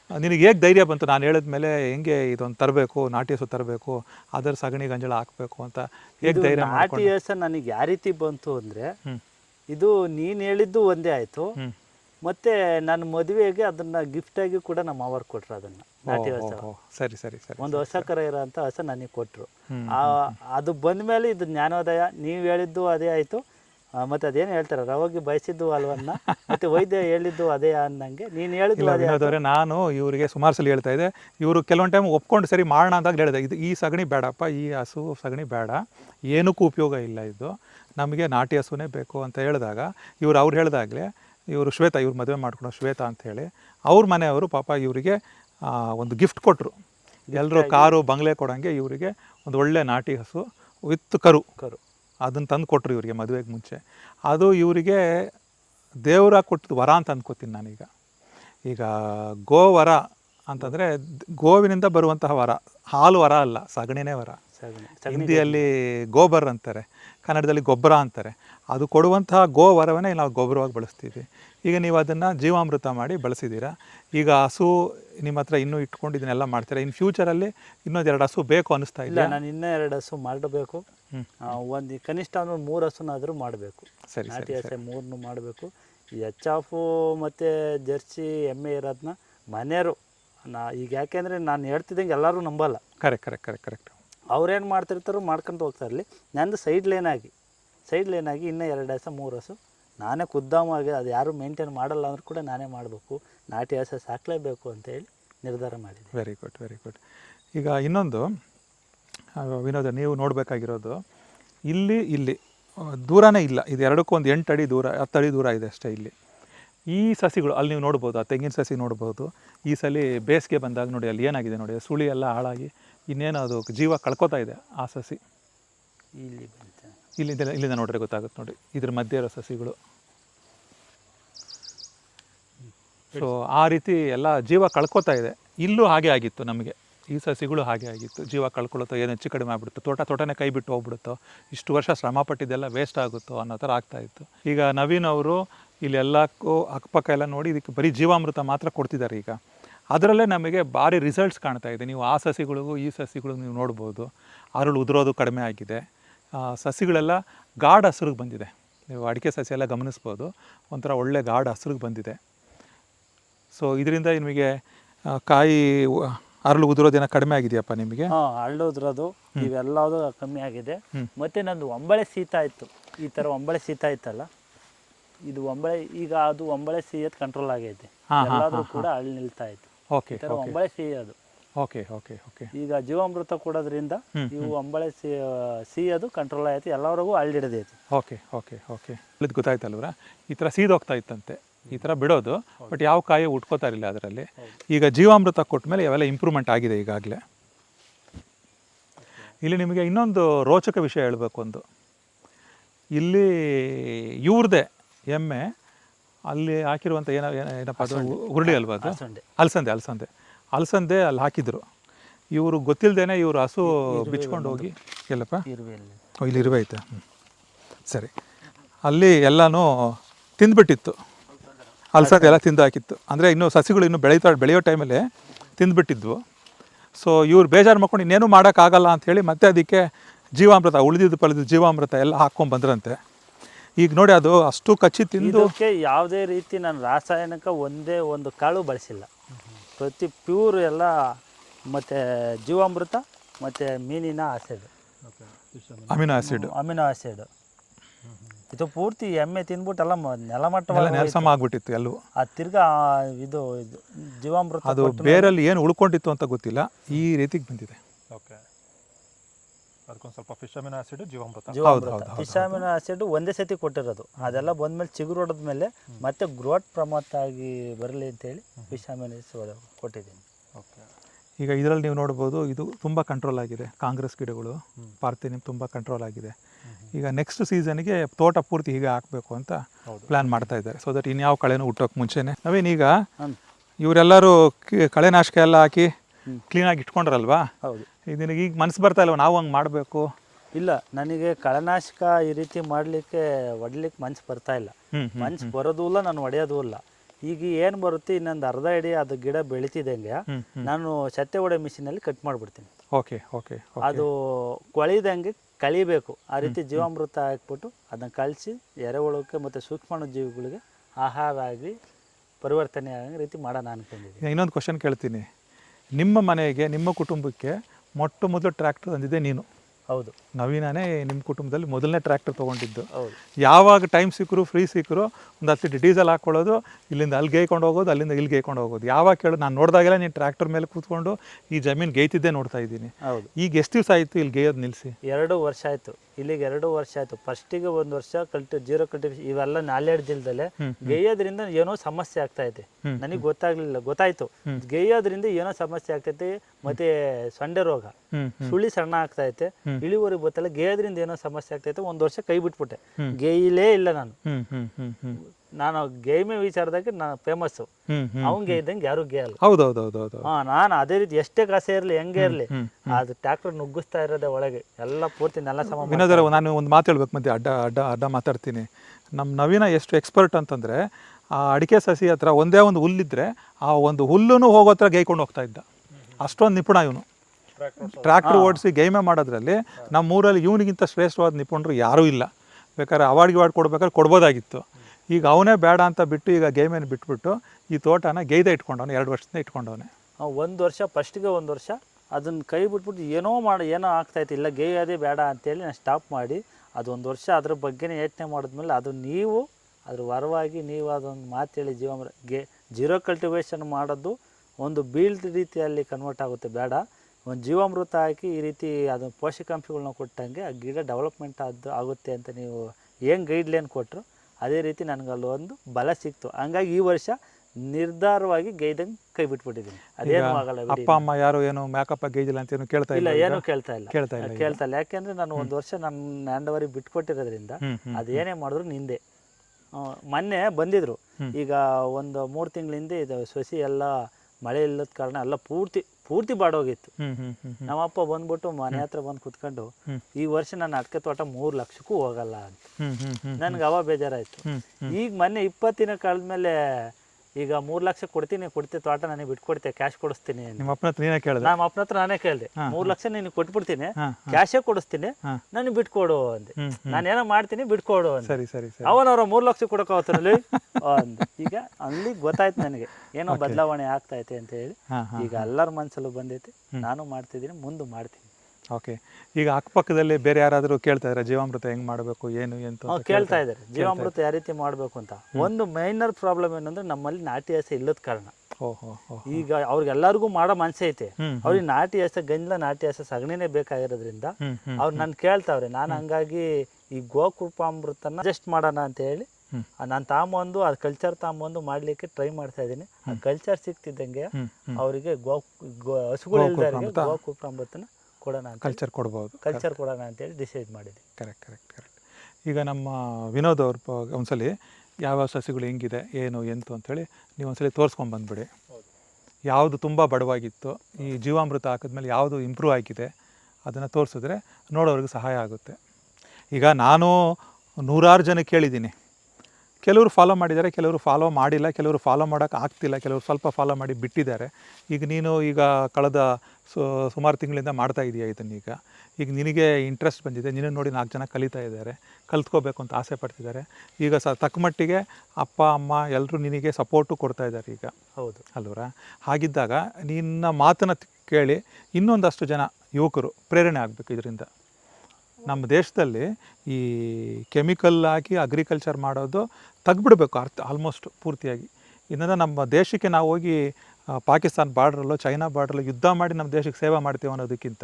ನಿನಗೆ ಹೇಗೆ ಧೈರ್ಯ ಬಂತು? ನಾನು ಹೇಳಿದ್ಮೇಲೆ ಹೆಂಗೆ ಇದೊಂದು ತರಬೇಕು ನಾಟಿ ಹಸು ತರಬೇಕು ಅದರ ಸಗಣಿ ಗಂಜಳ ಹಾಕಬೇಕು ಅಂತ ಹೇಗೆ ಧೈರ್ಯ ನಾಟಿ ಹಸ ನನಗೆ ಯಾವ ರೀತಿ ಬಂತು ಅಂದರೆ ಇದು ನೀನು ಹೇಳಿದ್ದು ಒಂದೇ ಆಯಿತು. ಮತ್ತೆ ನನ್ನ ಮದುವೆಗೆ ಅದನ್ನ ಗಿಫ್ಟ್ ಆಗಿ ಕೂಡ ನಮ್ಮ ಅವರು ಕೊಟ್ರು ಅದನ್ನ ನಾಟಿ ಹಸ. ಸರಿ ಸರಿ ಸರಿ ಒಂದು ಹೊಸ ಕರ ಇರೋಂಥ ಹೊಸ ನನಗೆ ಕೊಟ್ರು. ಆ ಅದು ಬಂದ ಮೇಲೆ ಇದು ಜ್ಞಾನೋದಯ ನೀವು ಹೇಳಿದ್ದು ಅದೇ ಆಯಿತು. ಮತ್ತೆ ಅದೇನು ಹೇಳ್ತಾರೆ? ರವಾಗಿ ಬಯಸಿದ್ದು ಅಲ್ವನ್ನ? ಮತ್ತೆ ವೈದ್ಯ ಹೇಳಿದ್ದು ಅದೇ ಅನ್ನಂಗೆ ನೀನು ಹೇಳಿದ್ರೆ ಅದೇ ನಾನು ಇವರಿಗೆ ಸುಮಾರು ಸಲ ಹೇಳ್ತಾ ಇದ್ದೆ ಇವರು ಕೆಲವೊಂದು ಟೈಮ್ ಒಪ್ಕೊಂಡು ಸರಿ ಮಾಡೋಣ ಅಂದಾಗ ಹೇಳಿದೆ ಇದು ಈ ಸಗಣಿ ಬೇಡಪ್ಪ ಈ ಹಸು ಸಗಣಿ ಬೇಡ ಏನಕ್ಕೂ ಉಪಯೋಗ ಇಲ್ಲ ಇದು ನಮಗೆ ನಾಟಿ ಹಸುನೇ ಬೇಕು ಅಂತ ಹೇಳಿದಾಗ ಇವ್ರು ಅವ್ರು ಹೇಳಿದಾಗಲೇ ಇವರು ಶ್ವೇತಾ ಇವ್ರು ಮದುವೆ ಮಾಡ್ಕೊಂಡು ಶ್ವೇತಾ ಅಂತ ಹೇಳಿ ಅವ್ರ ಮನೆಯವರು ಪಾಪ ಇವರಿಗೆ ಒಂದು ಗಿಫ್ಟ್ ಕೊಟ್ಟರು ಎಲ್ಲರೂ ಕಾರು ಬಂಗ್ಲೆ ಕೊಡೋಂಗೆ ಇವರಿಗೆ ಒಂದು ಒಳ್ಳೆ ನಾಟಿ ಹಸು ವಿತ್ ಕರು. ಕರು. ಅದನ್ನು ತಂದು ಕೊಟ್ಟರು ಇವರಿಗೆ ಮದುವೆಗೆ ಮುಂಚೆ. ಅದು ಇವರಿಗೆ ದೇವರ ಕೊಟ್ಟಿದ್ದು ವರ ಅಂತ ಅಂದ್ಕೋತೀನಿ ನಾನೀಗ. ಈಗ ಗೋವರ ಅಂತಂದರೆ ಗೋವಿನಿಂದ ಬರುವಂತಹ ವರ. ಹಾಲು ವರ ಅಲ್ಲ ಸಗಣಿನೇ ವರ. ಹಿಂದಿಯಲ್ಲಿ ಗೋಬರ್ ಅಂತಾರೆ. ಕನ್ನಡದಲ್ಲಿ ಗೊಬ್ಬರ ಅಂತಾರೆ. ಅದು ಕೊಡುವಂತಹ ಗೋ ವರವನ್ನೇ ನಾವು ಗೊಬ್ಬರವಾಗಿ ಬಳಸ್ತೀವಿ. ಈಗ ನೀವು ಅದನ್ನು ಜೀವಾಮೃತ ಮಾಡಿ ಬಳಸಿದ್ದೀರಾ ಈಗ ಹಸು ನಿಮ್ಮ ಹತ್ರ ಇನ್ನೂ ಇಟ್ಕೊಂಡು ಇದನ್ನೆಲ್ಲ ಮಾಡ್ತೀರಾ? ಇನ್ನು ಫ್ಯೂಚರಲ್ಲಿ ಇನ್ನೊಂದು ಎರಡು ಹಸು ಬೇಕು ಅನ್ನಿಸ್ತಾ ಇಲ್ಲ ಇಲ್ಲ ನಾನು ಇನ್ನೂ ಎರಡು ಹಸು ಮಾಡಬೇಕು. ಒಂದು ಕನಿಷ್ಠ ಅಂದ್ರೆ ಮೂರು ಹಸುನಾದರೂ ಮಾಡಬೇಕು. ಸರಿ ನಾಟಿ ಹಸೆ ಮೂರನ್ನು ಮಾಡಬೇಕು. ಈ ಎಚ್ ಆಫು ಮತ್ತು ಜರ್ಸಿ ಎಮ್ಮೆ ಇರೋದನ್ನ ಮನೆಯವರು ನಾ ಈಗ ಯಾಕೆಂದರೆ ನಾನು ಹೇಳ್ತಿದ್ದಂಗೆ ಎಲ್ಲರೂ ನಂಬಲ್ಲ. ಕರೆಕ್ಟ್ ಕರೆಕ್ಟ್ ಕರೆಕ್ಟ್ ಕರೆಕ್ಟ್ ಅವ್ರೇನು ಮಾಡ್ತಿರ್ತಾರೋ ಮಾಡ್ಕೊಂಡು ಹೋಗ್ತಾ ಇರಲಿ. ನಂದು ಸೈಡ್ ಲೈನಾಗಿ ಸೈಡ್ ಲೈನಾಗಿ ಇನ್ನೂ ಎರಡು ಹಸು ಮೂರು ಹಸು ನಾನೇ ಖುದ್ದಾಮಾಗಿ ಅದು ಯಾರು ಮೇಂಟೈನ್ ಮಾಡಲ್ಲ ಅಂದ್ರೂ ಕೂಡ ನಾನೇ ಮಾಡಬೇಕು. ನಾಟಿ ಹಸ ಸಾಕಲೇಬೇಕು ಅಂತೇಳಿ ನಿರ್ಧಾರ ಮಾಡಿದೆ. ವೆರಿ ಗುಡ್ ವೆರಿ ಗುಡ್ ಈಗ ಇನ್ನೊಂದು ವಿನೋದ, ನೀವು ನೋಡಬೇಕಾಗಿರೋದು, ಇಲ್ಲಿ ಇಲ್ಲಿ ದೂರನೇ ಇಲ್ಲ. ಇದು ಎರಡಕ್ಕೂ ಒಂದು ಎಂಟು ಅಡಿ ದೂರ, ಹತ್ತು ಅಡಿ ದೂರ ಇದೆ ಅಷ್ಟೇ ಇಲ್ಲಿ. ಈ ಸಸಿಗಳು, ಅಲ್ಲಿ ನೀವು ನೋಡ್ಬೋದು, ಆ ತೆಂಗಿನ ಸಸಿ ನೋಡ್ಬೋದು. ಈ ಸಲ ಬೇಸಿಗೆ ಬಂದಾಗ ನೋಡಿ ಅಲ್ಲಿ ಏನಾಗಿದೆ ನೋಡಿ, ಸುಳಿ ಎಲ್ಲ ಹಾಳಾಗಿ ಇನ್ನೇನು ಅದು ಜೀವ ಕಳ್ಕೊತಾ ಇದೆ ಆ ಸಸಿ? ಇಲ್ಲಿ ಇಲ್ಲಿಂದ ಇಲ್ಲಿಂದ ನೋಡ್ರೆ ಗೊತ್ತಾಗುತ್ತೆ ನೋಡಿ. ಇದ್ರ ಮಧ್ಯೆ ಇರೋ ಸಸಿಗಳು. ಸೊ ಆ ರೀತಿ ಎಲ್ಲ ಜೀವ ಕಳ್ಕೊತಾ ಇದೆ. ಇಲ್ಲೂ ಹಾಗೆ ಆಗಿತ್ತು ನಮಗೆ. ಈ ಸಸಿಗಳು ಹಾಗೆ ಆಗಿತ್ತು. ಜೀವ ಕಳ್ಕೊಳ್ಳುತ್ತೋ ಏನು ಹೆಚ್ಚು ಕಡಿಮೆ ಆಗ್ಬಿಡುತ್ತೋ ತೋಟ ತೋಟನೇ ಕೈ ಬಿಟ್ಟು ಹೋಗ್ಬಿಡುತ್ತೋ ಇಷ್ಟು ವರ್ಷ ಶ್ರಮ ಪಟ್ಟಿದ್ದೆಲ್ಲ ವೇಸ್ಟ್ ಆಗುತ್ತೋ ಅನ್ನೋ ಥರ ಆಗ್ತಾ ಇತ್ತು. ಈಗ ನವೀನ್ ಅವರು ಇಲ್ಲೆಲ್ಲಕ್ಕೂ ಅಕ್ಕಪಕ್ಕ ಎಲ್ಲ ನೋಡಿ ಇದಕ್ಕೆ ಬರೀ ಜೀವಾಮೃತ ಮಾತ್ರ ಕೊಡ್ತಿದ್ದಾರೆ ಈಗ. ಅದರಲ್ಲೇ ನಮಗೆ ಭಾರಿ ರಿಸಲ್ಟ್ಸ್ ಕಾಣ್ತಾ ಇದೆ. ನೀವು ಆ ಸಸಿಗಳಿಗೂ ಈ ಸಸಿಗಳಿಗೂ ನೀವು ನೋಡ್ಬೋದು. ಅರಳು ಉದುರೋದು ಕಡಿಮೆ ಆಗಿದೆ. ಆ, ಸಸಿಗಳೆಲ್ಲ ಗಾಢ ಹಸಿರಿಗೆ ಬಂದಿದೆ. ನೀವು ಅಡಿಕೆ ಸಸಿ ಎಲ್ಲ ಗಮನಿಸ್ಬೋದು. ಒಂಥರ ಒಳ್ಳೆ ಗಾಢ ಹಸ್ರಿಗೆ ಬಂದಿದೆ. ಸೊ ಇದರಿಂದ ನಿಮಗೆ ಕಾಯಿ ಅರಳು ಉದುರೋದೇನ ಕಡಿಮೆ ಆಗಿದೆಯಪ್ಪ ನಿಮಗೆ? ಅರಳು ಉದುರೋದು ಇವೆಲ್ಲದು ಕಮ್ಮಿ ಆಗಿದೆ. ಮತ್ತೆ ನಂದು ಒಂಬಳೆ ಶೀತ ಇತ್ತು. ಈ ಥರ ಒಂಬಳೆ ಶೀತ ಇತ್ತಲ್ಲ? ಇದು ಒಂಬಳೆ ಈಗ ಅದು ಒಂಬಳೆ ಸೀಯತ್ ಕಂಟ್ರೋಲ್ ಆಗೈತೆ. ಎಲ್ಲಾದ್ರೂ ಕೂಡ ಹಳ್ಳಿ ನಿಲ್ತಾ ಇತ್ತು. ಓಕೆ ಈ ಥರ ಒಂಬಳೆ ಅದು. ಓಕೆ ಓಕೆ ಓಕೆ ಈಗ ಜೀವಾಮೃತ ಕೊಡೋದ್ರಿಂದ ಇವು ಅಂಬಳೆ ಸಿ ಅದು ಕಂಟ್ರೋಲ್ ಆಯ್ತು ಎಲ್ಲರಿಗೂ ಅಳ್ಳಿಡದೈತಿ. ಓಕೆ ಓಕೆ ಓಕೆ ಇದು ಗೊತ್ತಾಯ್ತಲ್ವರ ಈ ಥರ ಸೀದೋಗ್ತಾ ಇತ್ತಂತೆ. ಈ ಥರ ಬಿಡೋದು ಬಟ್ ಯಾವ ಕಾಯಿ ಉಟ್ಕೋತಾ ಇರಲಿಲ್ಲ ಅದರಲ್ಲಿ. ಈಗ ಜೀವಾಮೃತ ಕೊಟ್ಟ ಮೇಲೆ ಇವೆಲ್ಲ ಇಂಪ್ರೂವ್ಮೆಂಟ್ ಆಗಿದೆ ಈಗಾಗಲೇ. ಇಲ್ಲಿ ನಿಮಗೆ ಇನ್ನೊಂದು ರೋಚಕ ವಿಷಯ ಹೇಳಬೇಕು ಒಂದು. ಇಲ್ಲಿ ಇವ್ರದ್ದೇ ಎಮ್ಮೆ ಅಲ್ಲಿ ಹಾಕಿರುವಂಥ ಏನೋ ಏನೋ- ಏನಪ್ಪ ಅದು ಹುರುಳಿ ಅಲ್ವಾ ಅದು? ಅಲಸಂದೆ. ಅಲಸಂದೆ ಅಲಸಂದೆ ಅಲ್ಲಿ ಹಾಕಿದ್ರು. ಇವರು ಗೊತ್ತಿಲ್ಲದೇನೆ ಇವರು ಹಸು ಬಿಚ್ಕೊಂಡು ಹೋಗಿ ಎಲ್ಲಪ್ಪ? ಇಲ್ಲಿ ಇರುವೆ ಐತೆ. ಸರಿ. ಅಲ್ಲಿ ಎಲ್ಲನೂ ತಿಂದ್ಬಿಟ್ಟಿತ್ತು. ಅಲಸಂದೆ ಎಲ್ಲ ತಿಂದು ಹಾಕಿತ್ತು ಅಂದರೆ ಇನ್ನೂ ಸಸಿಗಳು ಇನ್ನೂ ಬೆಳೀತಾ ಬೆಳೆಯೋ ಟೈಮಲ್ಲಿ ತಿಂದ್ಬಿಟ್ಟಿದ್ವು. ಸೊ ಇವ್ರು ಬೇಜಾರು ಮಾಡ್ಕೊಂಡು ಇನ್ನೇನು ಮಾಡೋಕ್ಕಾಗಲ್ಲ ಅಂಥೇಳಿ ಮತ್ತೆ ಅದಕ್ಕೆ ಜೀವಾಮೃತ ಉಳಿದಿದ್ದು ಪಳಿದು ಜೀವಾಮೃತ ಎಲ್ಲ ಹಾಕ್ಕೊಂಡು ಬಂದ್ರಂತೆ. ಈಗ ನೋಡಿ ಅದು ಅಷ್ಟು ಕಚ್ಚಿ ತಿಂದು ಇದಕ್ಕೆ ಯಾವುದೇ ರೀತಿ ನಾನು ರಾಸಾಯನಿಕ ಒಂದೇ ಒಂದು ಕಾಳು ಬಳಸಿಲ್ಲ. ಪ್ರತಿ ಪ್ಯೂರ್ ಎಲ್ಲ ಮತ್ತು ಜೀವಾಮೃತ ಮತ್ತು ಮೀನಿನ acid. Amino acid. Amino acid. ಇದು ಪೂರ್ತಿ ಎಮ್ಮೆ ತಿಂದ್ಬಿಟ್ಟು ಎಲ್ಲ ನೆಲಮಟ್ಟ ಆಗ್ಬಿಟ್ಟಿತ್ತು ಎಲ್ಲೂ. ಆ ತಿರ್ಗಾ ಇದು ಜೀವಾಮೃತ ಅದು ಬೇರಲ್ಲಿ ಏನು ಉಳ್ಕೊಂಡಿತ್ತು ಅಂತ ಗೊತ್ತಿಲ್ಲ. ಈ ರೀತಿಗೆ ಬಂದಿದೆ. ಅದಕ್ಕೊಂದು ಸ್ವಲ್ಪ ಫಿಶ್ ಅಮಿನೋ ಆಸಿಡ್ ಜೀವಾಮೃತ. ಜೀವಾಮೃತ ಫಿಶ್ ಅಮಿನೋ ಆಸಿಡ್ ಒಂದೇ ಸತಿ ಕೊಟ್ಟಿರೋದು. ಅದೆಲ್ಲ ಬಂದ್ಮೇಲೆ ಚಿಗುರು ಹೊಡೆದ ಮೇಲೆ ಮತ್ತೆ ಗ್ರೋತ್ ಪ್ರಮೋಟ್ ಆಗಿ ಬರಲಿ ಅಂತೇಳಿ ಫಿಶ್ ಅಮಿನೋ ಆಸಿಡ್ ಕೊಟ್ಟಿದ್ದೀನಿ. ಓಕೆ ಈಗ ಇದರಲ್ಲಿ ನೀವು ನೋಡ್ಬೋದು ಇದು ತುಂಬ ಕಂಟ್ರೋಲ್ ಆಗಿದೆ. ಕಾಂಗ್ರೆಸ್ ಗಿಡಗಳು ಪಾರ್ಥಿನಿಮ್ ತುಂಬ ಕಂಟ್ರೋಲ್ ಆಗಿದೆ. ಈಗ ನೆಕ್ಸ್ಟ್ ಸೀಸನ್ಗೆ ತೋಟ ಪೂರ್ತಿ ಹೀಗೆ ಹಾಕಬೇಕು ಅಂತ ಪ್ಲಾನ್ ಮಾಡ್ತಾ ಇದ್ದಾರೆ. ಸೊ ದಟ್ ಇನ್ಯಾವ ಕಳೆನೂ ಹುಟ್ಟೋಕೆ ಮುಂಚೆನೆ. ನಾವೇನೀಗ ಈಗ ಇವರೆಲ್ಲರೂ ಕಳೆನಾಶಕ ಎಲ್ಲ ಹಾಕಿ ಕ್ಲೀನಾಗಿ ಇಟ್ಕೊಂಡ್ರಲ್ವಾ? ಹೌದು. ಇದು ನಿನಗೆ ಈಗ ಮನಸ್ಸು ಬರ್ತಾ ಇಲ್ವ? ನಾವು ಹಂಗೆ ಮಾಡಬೇಕು? ಇಲ್ಲ ನನಗೆ ಕಳನಾಶಕ ಈ ರೀತಿ ಮಾಡಲಿಕ್ಕೆ ಹೊಡ್ಲಿಕ್ಕೆ ಮನ್ಸು ಬರ್ತಾ ಇಲ್ಲ. ಮನ್ಸು ಬರೋದೂ ಇಲ್ಲ ನಾನು ಹೊಡೆಯೋದೂ ಇಲ್ಲ. ಈಗ ಏನು ಬರುತ್ತೆ ಇನ್ನೊಂದು ಅರ್ಧ ಇಡೀ ಅದು ಗಿಡ ಬೆಳೀತಿದೆ ಹ್ಮ್, ನಾನು ಸತ್ತೆ ಹೊಡೆ ಮಿಷಿನಲ್ಲಿ ಕಟ್ ಮಾಡಿಬಿಡ್ತೀನಿ. ಓಕೆ ಓಕೆ ಅದು ಕೊಳಿದಂಗೆ ಕಳಿಬೇಕು. ಆ ರೀತಿ ಜೀವಾಮೃತ ಹಾಕ್ಬಿಟ್ಟು ಅದನ್ನ ಕಳಿಸಿ ಎರೆಹುಳಕ್ಕೆ ಮತ್ತು ಸೂಕ್ಷ್ಮಾಣು ಜೀವಿಗಳಿಗೆ ಆಹಾರ ಆಗಿ ಪರಿವರ್ತನೆ ಆಗೋ ರೀತಿ ಮಾಡೋಣ ಅನ್ಕೊಂಡಿದ್ದೀನಿ. ಇನ್ನೊಂದು ಕ್ವಶನ್ ಕೇಳ್ತೀನಿ. ನಿಮ್ಮ ಮನೆಗೆ ನಿಮ್ಮ ಕುಟುಂಬಕ್ಕೆ ಮೊಟ್ಟ ಮೊದಲು ಟ್ರ್ಯಾಕ್ಟರ್ ತಂದಿದ್ದೆ ನೀನು. ಹೌದು. ನವೀನೇ ನಿಮ್ಮ ಕುಟುಂಬದಲ್ಲಿ ಮೊದಲನೇ ಟ್ರ್ಯಾಕ್ಟರ್ ತೊಗೊಂಡಿದ್ದು. ಹೌದು. ಯಾವಾಗ ಟೈಮ್ ಸಿಕ್ಕರು ಫ್ರೀ ಸಿಕ್ಕರು ಒಂದು ಹತ್ತು ಡೀಸೆಲ್ ಹಾಕ್ಕೊಳ್ಳೋದು ಇಲ್ಲಿಂದ ಅಲ್ಲಿ ಗೇಯ್ಕೊಂಡು ಹೋಗೋದು ಅಲ್ಲಿಂದ ಇಲ್ಲಿ ಗೇಯ್ಕೊಂಡು ಹೋಗೋದು. ಯಾವಾಗ ಕೇಳೋದು ನಾನು ನೋಡಿದಾಗೆಲ್ಲ ನೀನು ಟ್ರ್ಯಾಕ್ಟರ್ ಮೇಲೆ ಕೂತ್ಕೊಂಡು ಈ ಜಮೀನು ಗೇಯ್ತಿದ್ದೆ ನೋಡ್ತಾ ಇದ್ದೀನಿ. ಹೌದು. ಈಗ ಎಷ್ಟು ದಿವಸ ಆಯಿತು ಇಲ್ಲಿ ಗೇಯೋದು ನಿಲ್ಲಿಸಿ ಎರಡು ವರ್ಷ ಆಯ್ತು. ಇಲ್ಲಿಗೆ ಎರಡು ವರ್ಷ ಆಯ್ತು. ಫಸ್ಟಿಗೆ ಒಂದು ವರ್ಷ ಕಲ್ಟಿ ಜೀರೋ ಕಲ್ಟಿ ಇವೆಲ್ಲ ನಾಲೆಡ್ ಜಿಲ್ದಲ್ಲಿ ಗೇಯೋದ್ರಿಂದ ಏನೋ ಸಮಸ್ಯೆ ಆಗ್ತಾ ಇದೆ. ನನಗೆ ಗೊತ್ತಾಗ್ಲಿಲ್ಲ ಗೊತ್ತಾಯ್ತು. ಗೇಯೋದ್ರಿಂದ ಏನೋ ಸಮಸ್ಯೆ ಆಗ್ತೈತಿ ಮತ್ತೆ ಸೊಂಡೆ ರೋಗ. ಸುಳಿ ಸಣ್ಣ ಆಗ್ತಾ ಐತೆ. ಇಳಿವರಿ ಗೊತ್ತಲ್ಲ ಗೇಯೋದ್ರಿಂದ ಏನೋ ಸಮಸ್ಯೆ ಆಗ್ತೈತೆ ಒಂದ್ ವರ್ಷ ಕೈ ಬಿಟ್ಬಿಟ್ಟೆ. ಗೇಯಿಲೇ ಇಲ್ಲ ನಾನು. ನಾನು ಗೇಮೆ ವಿಚಾರದಾಗೆ ನಾನು ಫೇಮಸ್ಸು ಹ್ಞೂ ಗೇ ಇದ್ದಂಗೆ ಯಾರು ಗೇಯಲ್ಲ ಹೌದು ಹೌದು ಹೌದು ಹೌದು ಹಾ ನಾನು ಅದೇ ರೀತಿ ಎಷ್ಟೇ ಕಾಸೆ ಇರಲಿ ಹೆಂಗೆ ಇರಲಿ ಅದು ಟ್ರ್ಯಾಕ್ಟರ್ ನುಗ್ಗಿಸ್ತಾ ಇರೋದೇ ಒಳಗೆ. ಎಲ್ಲ ಪೂರ್ತಿ ನೆಲ ಸಮ ವಿನೋದರ ನಾನು ಒಂದು ಮಾತು ಹೇಳ್ಬೇಕು ಮತ್ತೆ ಅಡ್ಡ ಅಡ್ಡ ಅಡ್ಡ ಮಾತಾಡ್ತೀನಿ. ನಮ್ಮ ನವೀನ ಎಷ್ಟು ಎಕ್ಸ್ಪರ್ಟ್ ಅಂತಂದರೆ ಆ ಅಡಿಕೆ ಸಸಿ ಹತ್ರ ಒಂದೇ ಒಂದು ಹುಲ್ಲಿದ್ರೆ ಆ ಒಂದು ಹುಲ್ಲೂ ಹೋಗೋ ಹತ್ರ ಗೈಕೊಂಡು ಹೋಗ್ತಾ ಇದ್ದ. ಅಷ್ಟೊಂದು ನಿಪುಣ ಇವನು. ಟ್ರ್ಯಾಕ್ಟರ್ ಓಡಿಸಿ ಗೈಮೆ ಮಾಡೋದ್ರಲ್ಲಿ ನಮ್ಮ ಊರಲ್ಲಿ ಇವನಿಗಿಂತ ಶ್ರೇಷ್ಠವಾದ ನಿಪುಣರು ಯಾರೂ ಇಲ್ಲ. ಬೇಕಾದ್ರೆ ಅವಾರ್ಡ್ ಗಿವಾರ್ಡ್ ಕೊಡ್ಬೇಕಾದ್ರೆ ಕೊಡ್ಬೋದಾಗಿತ್ತು. ಈಗ ಅವನೇ ಬೇಡ ಅಂತ ಬಿಟ್ಟು ಈಗ ಗೇಮೇನು ಬಿಟ್ಬಿಟ್ಟು ಈ ತೋಟನ ಗೈದೆ ಇಟ್ಕೊಂಡವನು, ಎರಡು ವರ್ಷದಿಂದ ಇಟ್ಕೊಂಡವನೆ. ಒಂದು ವರ್ಷ ಫಸ್ಟಿಗೆ ಒಂದು ವರ್ಷ ಅದನ್ನು ಕೈ ಬಿಟ್ಬಿಟ್ಟು ಏನೋ ಮಾಡಿ, ಏನೋ ಆಗ್ತಾಯಿತ್ತು ಇಲ್ಲ ಗೇಯೋದೇ ಬೇಡ ಅಂತೇಳಿ ನಾನು ಸ್ಟಾಪ್ ಮಾಡಿ ಅದೊಂದು ವರ್ಷ ಅದ್ರ ಬಗ್ಗೆನೇ ಯೋಚನೆ ಮಾಡಿದ್ಮೇಲೆ ಅದು ನೀವು, ಅದ್ರ ವರವಾಗಿ ನೀವು ಅದೊಂದು ಮಾತು ಹೇಳಿ ಜೀವ ಗೇ, ಜೀರೋ ಕಲ್ಟಿವೇಷನ್ ಮಾಡೋದು ಒಂದು ಬೀಳ್ದ ರೀತಿಯಲ್ಲಿ ಕನ್ವರ್ಟ್ ಆಗುತ್ತೆ, ಬೇಡ. ಒಂದು ಜೀವಾಮೃತ ಹಾಕಿ ಈ ರೀತಿ ಅದು ಪೋಷಕಾಂಶಗಳನ್ನ ಕೊಟ್ಟಂಗೆ ಆ ಗಿಡ ಡೆವಲಪ್ಮೆಂಟ್ ಅದು ಆಗುತ್ತೆ ಅಂತ ನೀವು, ಏನು ಗೈಡ್ಲೈನ್ ಕೊಟ್ಟರು ಅದೇ ರೀತಿ ನನಗೆ ಅಲ್ಲೊಂದು ಒಂದು ಬಲ ಸಿಕ್ತು. ಹಂಗಾಗಿ ಈ ವರ್ಷ ನಿರ್ಧಾರವಾಗಿ ಗೈದಂಗೆ ಕೈ ಬಿಟ್ಬಿಟ್ಟಿದ್ದೀನಿ. ಅದೇನು ಆಗಲ್ಲ. ಅಪ್ಪ ಅಮ್ಮ ಯಾರು ಏನು ಮ್ಯಾಕಪ್ಪ ಗೈದಿಲ್ಲ ಅಂತ ಏನು ಕೇಳ್ತಾ ಇಲ್ಲ ಏನು ಕೇಳ್ತಾ ಇಲ್ಲ. ಕೇಳ್ತಾ ಇಲ್ಲ. ಕೇಳ್ತಾ ಇಲ್ಲ. ಯಾಕೆಂದ್ರೆ ನಾನು ಒಂದು ವರ್ಷ ನನ್ನ ಹ್ಯಾಂಡವರಿಗೆ ಬಿಟ್ಕೊಟ್ಟಿರೋದ್ರಿಂದ ಅದೇನೇ ಮಾಡಿದ್ರು ನಿಂದೆ. ಮೊನ್ನೆ ಬಂದಿದ್ರು. ಈಗ ಒಂದು ಮೂರು ತಿಂಗಳಿಂದ ಇದು ಸೊಸಿ ಎಲ್ಲ ಮಳೆ ಇಲ್ಲದ ಕಾರಣ ಎಲ್ಲ ಪೂರ್ತಿ ಪೂರ್ತಿ ಬಾಡೋಗಿತ್ತು. ಹ್ಮ್ ನಮ್ಮಪ್ಪ ಬಂದ್ಬಿಟ್ಟು ಮನೆ ಹತ್ರ ಬಂದು ಕುತ್ಕೊಂಡು ಈ ವರ್ಷ ನನ್ನ ಅಡಿಕೆ ತೋಟ ಮೂರು ಲಕ್ಷಕ್ಕೂ ಹೋಗಲ್ಲ ಅಂತ. ನನ್ಗೆ ಅವ ಬೇಜಾರಾಯ್ತು. ಈಗ ಮೊನ್ನೆ ಇಪ್ಪತ್ತಿನ ಕಳೆದ್ಮೇಲೆ ಈಗ ಮೂರು ಲಕ್ಷ ಕೊಡ್ತೀನಿ ಕೊಡ್ತೀನಿ ತೋಟ ನನಗೆ ಬಿಟ್ಕೊಡ್ತೀನಿ ಕ್ಯಾಶ್ ಕೊಡಿಸ್ತೀನಿ. ನಿಮ್ಮ ಅಪ್ಪನ ಹತ್ರ ನೀನೇ ಕೇಳಿದೆ? ನಮ್ಮ ಅಪ್ಪನ ಹತ್ರ ನಾನೇ ಕೇಳಿದೆ. ಮೂರು ಲಕ್ಷ ನೀನು ಕೊಟ್ಬಿಡ್ತೀನಿ ಕ್ಯಾಶೇ ಕೊಡಿಸ್ತೀನಿ. ನನಗೆ ಬಿಟ್ಕೊಡು ಅಂದೆ. ನಾನು ಏನೋ ನಾನೇನೋ ಮಾಡ್ತೀನಿ ಬಿಟ್ಕೊಡು ಅಂತ ಸರಿ ಸರಿ ಅವನವ್ರ ಮೂರು ಲಕ್ಷ ಕೊಡಕ್ಕೆ ಅಂದೆ. ಈಗ ಅಲ್ಲಿ ಗೊತ್ತಾಯ್ತು ನನಗೆ ಏನೋ ಬದಲಾವಣೆ ಆಗ್ತೈತೆ ಅಂತ ಹೇಳಿ ಈಗ ಎಲ್ಲರ ಮನಸ್ಸಲ್ಲೂ ಬಂದೈತಿ ನಾನು ಮಾಡ್ತಿದ್ದೀನಿ ಮುಂದೆ ಮಾಡ್ತೀನಿ. ಓಕೆ ಈಗ ಅಕ್ಕಪಕ್ಕದಲ್ಲಿ ಬೇರೆ ಯಾರಾದರೂ ಕೇಳ್ತಾ ಇದ್ದಾರೆ ಜೀವಾಮೃತ ಹೆಂಗ್ ಮಾಡಬೇಕು ಏನು ಎಂತ ಅವ್ರು ಕೇಳ್ತಾ ಇದ್ದಾರೆ. ಜೀವಾಮೃತ ಯಾವ ರೀತಿ ಮಾಡಬೇಕು ಅಂತ. ಒಂದು ಮೈನರ್ ಪ್ರಾಬ್ಲಮ್ ಏನಂದ್ರೆ ನಮ್ಮಲ್ಲಿ ನಾಟಿ ಹಸೆ ಇಲ್ಲದ ಕಾರಣ. ಈಗ ಅವ್ರಿಗೆಲ್ಲರಿಗೂ ಮಾಡೋ ಮನಸ್ಸೆ ಐತೆ. ಅವ್ರಿಗೆ ನಾಟಿ ಹಸೆ ಗಂಜಲ ನಾಟಿ ಹಸೆ ಸಗಣಿನೇ ಬೇಕಾಗಿರೋದ್ರಿಂದ ಅವ್ರು ನಾನು ಕೇಳ್ತಾವ್ರೆ ನಾನು ಹಂಗಾಗಿ ಈ ಗೋಕೃಪಾಮೃತನ ಅಡ್ಜಸ್ಟ್ ಮಾಡೋಣ ಅಂತ ಹೇಳಿ. ನಾನು ತಾಂಬಂದು ಆ ಕಲ್ಚರ್ ತಾಂಬಂದು ಮಾಡ್ಲಿಕ್ಕೆ ಟ್ರೈ ಮಾಡ್ತಾ ಇದ್ದೀನಿ. ಆ ಕಲ್ಚರ್ ಸಿಕ್ತಿದ್ದಂಗೆ ಅವರಿಗೆ ಗೋ ಗೋ ಹಸುಗಳು ಗೋಕೃಪಾಮೃತನ ಕೊಡೋಣ ಅಂತ ಕಲ್ಚರ್ ಕೊಡ್ಬೋದು. ಕಲ್ಚರ್ ಕೊಡೋಣ ಅಂತೇಳಿ ಡಿಸೈಡ್ ಮಾಡಿದ್ವಿ. ಕರೆಕ್ಟ್ ಕರೆಕ್ಟ್ ಕರೆಕ್ಟ್ ಈಗ ನಮ್ಮ ವಿನೋದ್ ಅವ್ರ ಒಂದ್ಸಲಿ ಯಾವ ಸಸಿಗಳು ಹೆಂಗಿದೆ ಏನು ಎಂತು ಅಂಥೇಳಿ ನೀವು ಒಂದ್ಸಲಿ ತೋರಿಸ್ಕೊಂಡು ಬಂದ್ಬಿಡಿ. ಯಾವುದು ತುಂಬ ಬಡವಾಗಿತ್ತು ಈ ಜೀವಾಮೃತ ಹಾಕಿದ್ಮೇಲೆ ಯಾವುದು ಇಂಪ್ರೂವ್ ಆಗಿದೆ ಅದನ್ನು ತೋರಿಸಿದ್ರೆ ನೋಡೋರಿಗೆ ಸಹಾಯ ಆಗುತ್ತೆ. ಈಗ ನಾನು ನೂರಾರು ಜನ ಕೇಳಿದ್ದೀನಿ. ಕೆಲವರು ಫಾಲೋ ಮಾಡಿದ್ದಾರೆ ಕೆಲವರು ಫಾಲೋ ಮಾಡಿಲ್ಲ ಕೆಲವರು ಫಾಲೋ ಮಾಡೋಕೆ ಆಗ್ತಿಲ್ಲ ಕೆಲವರು ಸ್ವಲ್ಪ ಫಾಲೋ ಮಾಡಿ ಬಿಟ್ಟಿದ್ದಾರೆ. ಈಗ ನೀನು ಈಗ ಕಳೆದ ಸು ಸುಮಾರು ತಿಂಗಳಿಂದ ಮಾಡ್ತಾ ಇದೆಯಾ ಇದನ್ನು ಈಗ? ಈಗ ನಿನಗೆ ಇಂಟ್ರೆಸ್ಟ್ ಬಂದಿದೆ ನಿನ್ನ ನೋಡಿ ನಾಲ್ಕು ಜನ ಕಲಿತಾ ಇದ್ದಾರೆ ಕಲ್ತ್ಕೋಬೇಕು ಅಂತ ಆಸೆ ಪಡ್ತಿದ್ದಾರೆ. ಈಗ ಸ ತಕ್ಕ ಮಟ್ಟಿಗೆ ಅಪ್ಪ ಅಮ್ಮ ಎಲ್ಲರೂ ನಿನಗೆ ಸಪೋರ್ಟು ಕೊಡ್ತಾ ಇದ್ದಾರೆ ಈಗ. ಹೌದು. ಅಲ್ವರ? ಹಾಗಿದ್ದಾಗ ನಿನ್ನ ಮಾತನ್ನು ಕೇಳಿ ಇನ್ನೊಂದಷ್ಟು ಜನ ಯುವಕರು ಪ್ರೇರಣೆ ಆಗಬೇಕು ಇದರಿಂದ. ನಮ್ಮ ದೇಶದಲ್ಲಿ ಈ ಕೆಮಿಕಲ್ ಹಾಕಿ ಅಗ್ರಿಕಲ್ಚರ್ ಮಾಡೋದು ತೆಗ್ಬಿಡ್ಬೇಕು ಅರ್ಥ ಆಲ್ಮೋಸ್ಟ್ ಪೂರ್ತಿಯಾಗಿ. ಇದನ್ನು ನಮ್ಮ ದೇಶಕ್ಕೆ ನಾವು ಹೋಗಿ ಪಾಕಿಸ್ತಾನ ಬಾರ್ಡ್ರಲ್ಲೋ ಚೈನಾ ಬಾರ್ಡ್ರಲ್ಲೋ ಯುದ್ಧ ಮಾಡಿ ನಮ್ಮ ದೇಶಕ್ಕೆ ಸೇವೆ ಮಾಡ್ತೀವಿ ಅನ್ನೋದಕ್ಕಿಂತ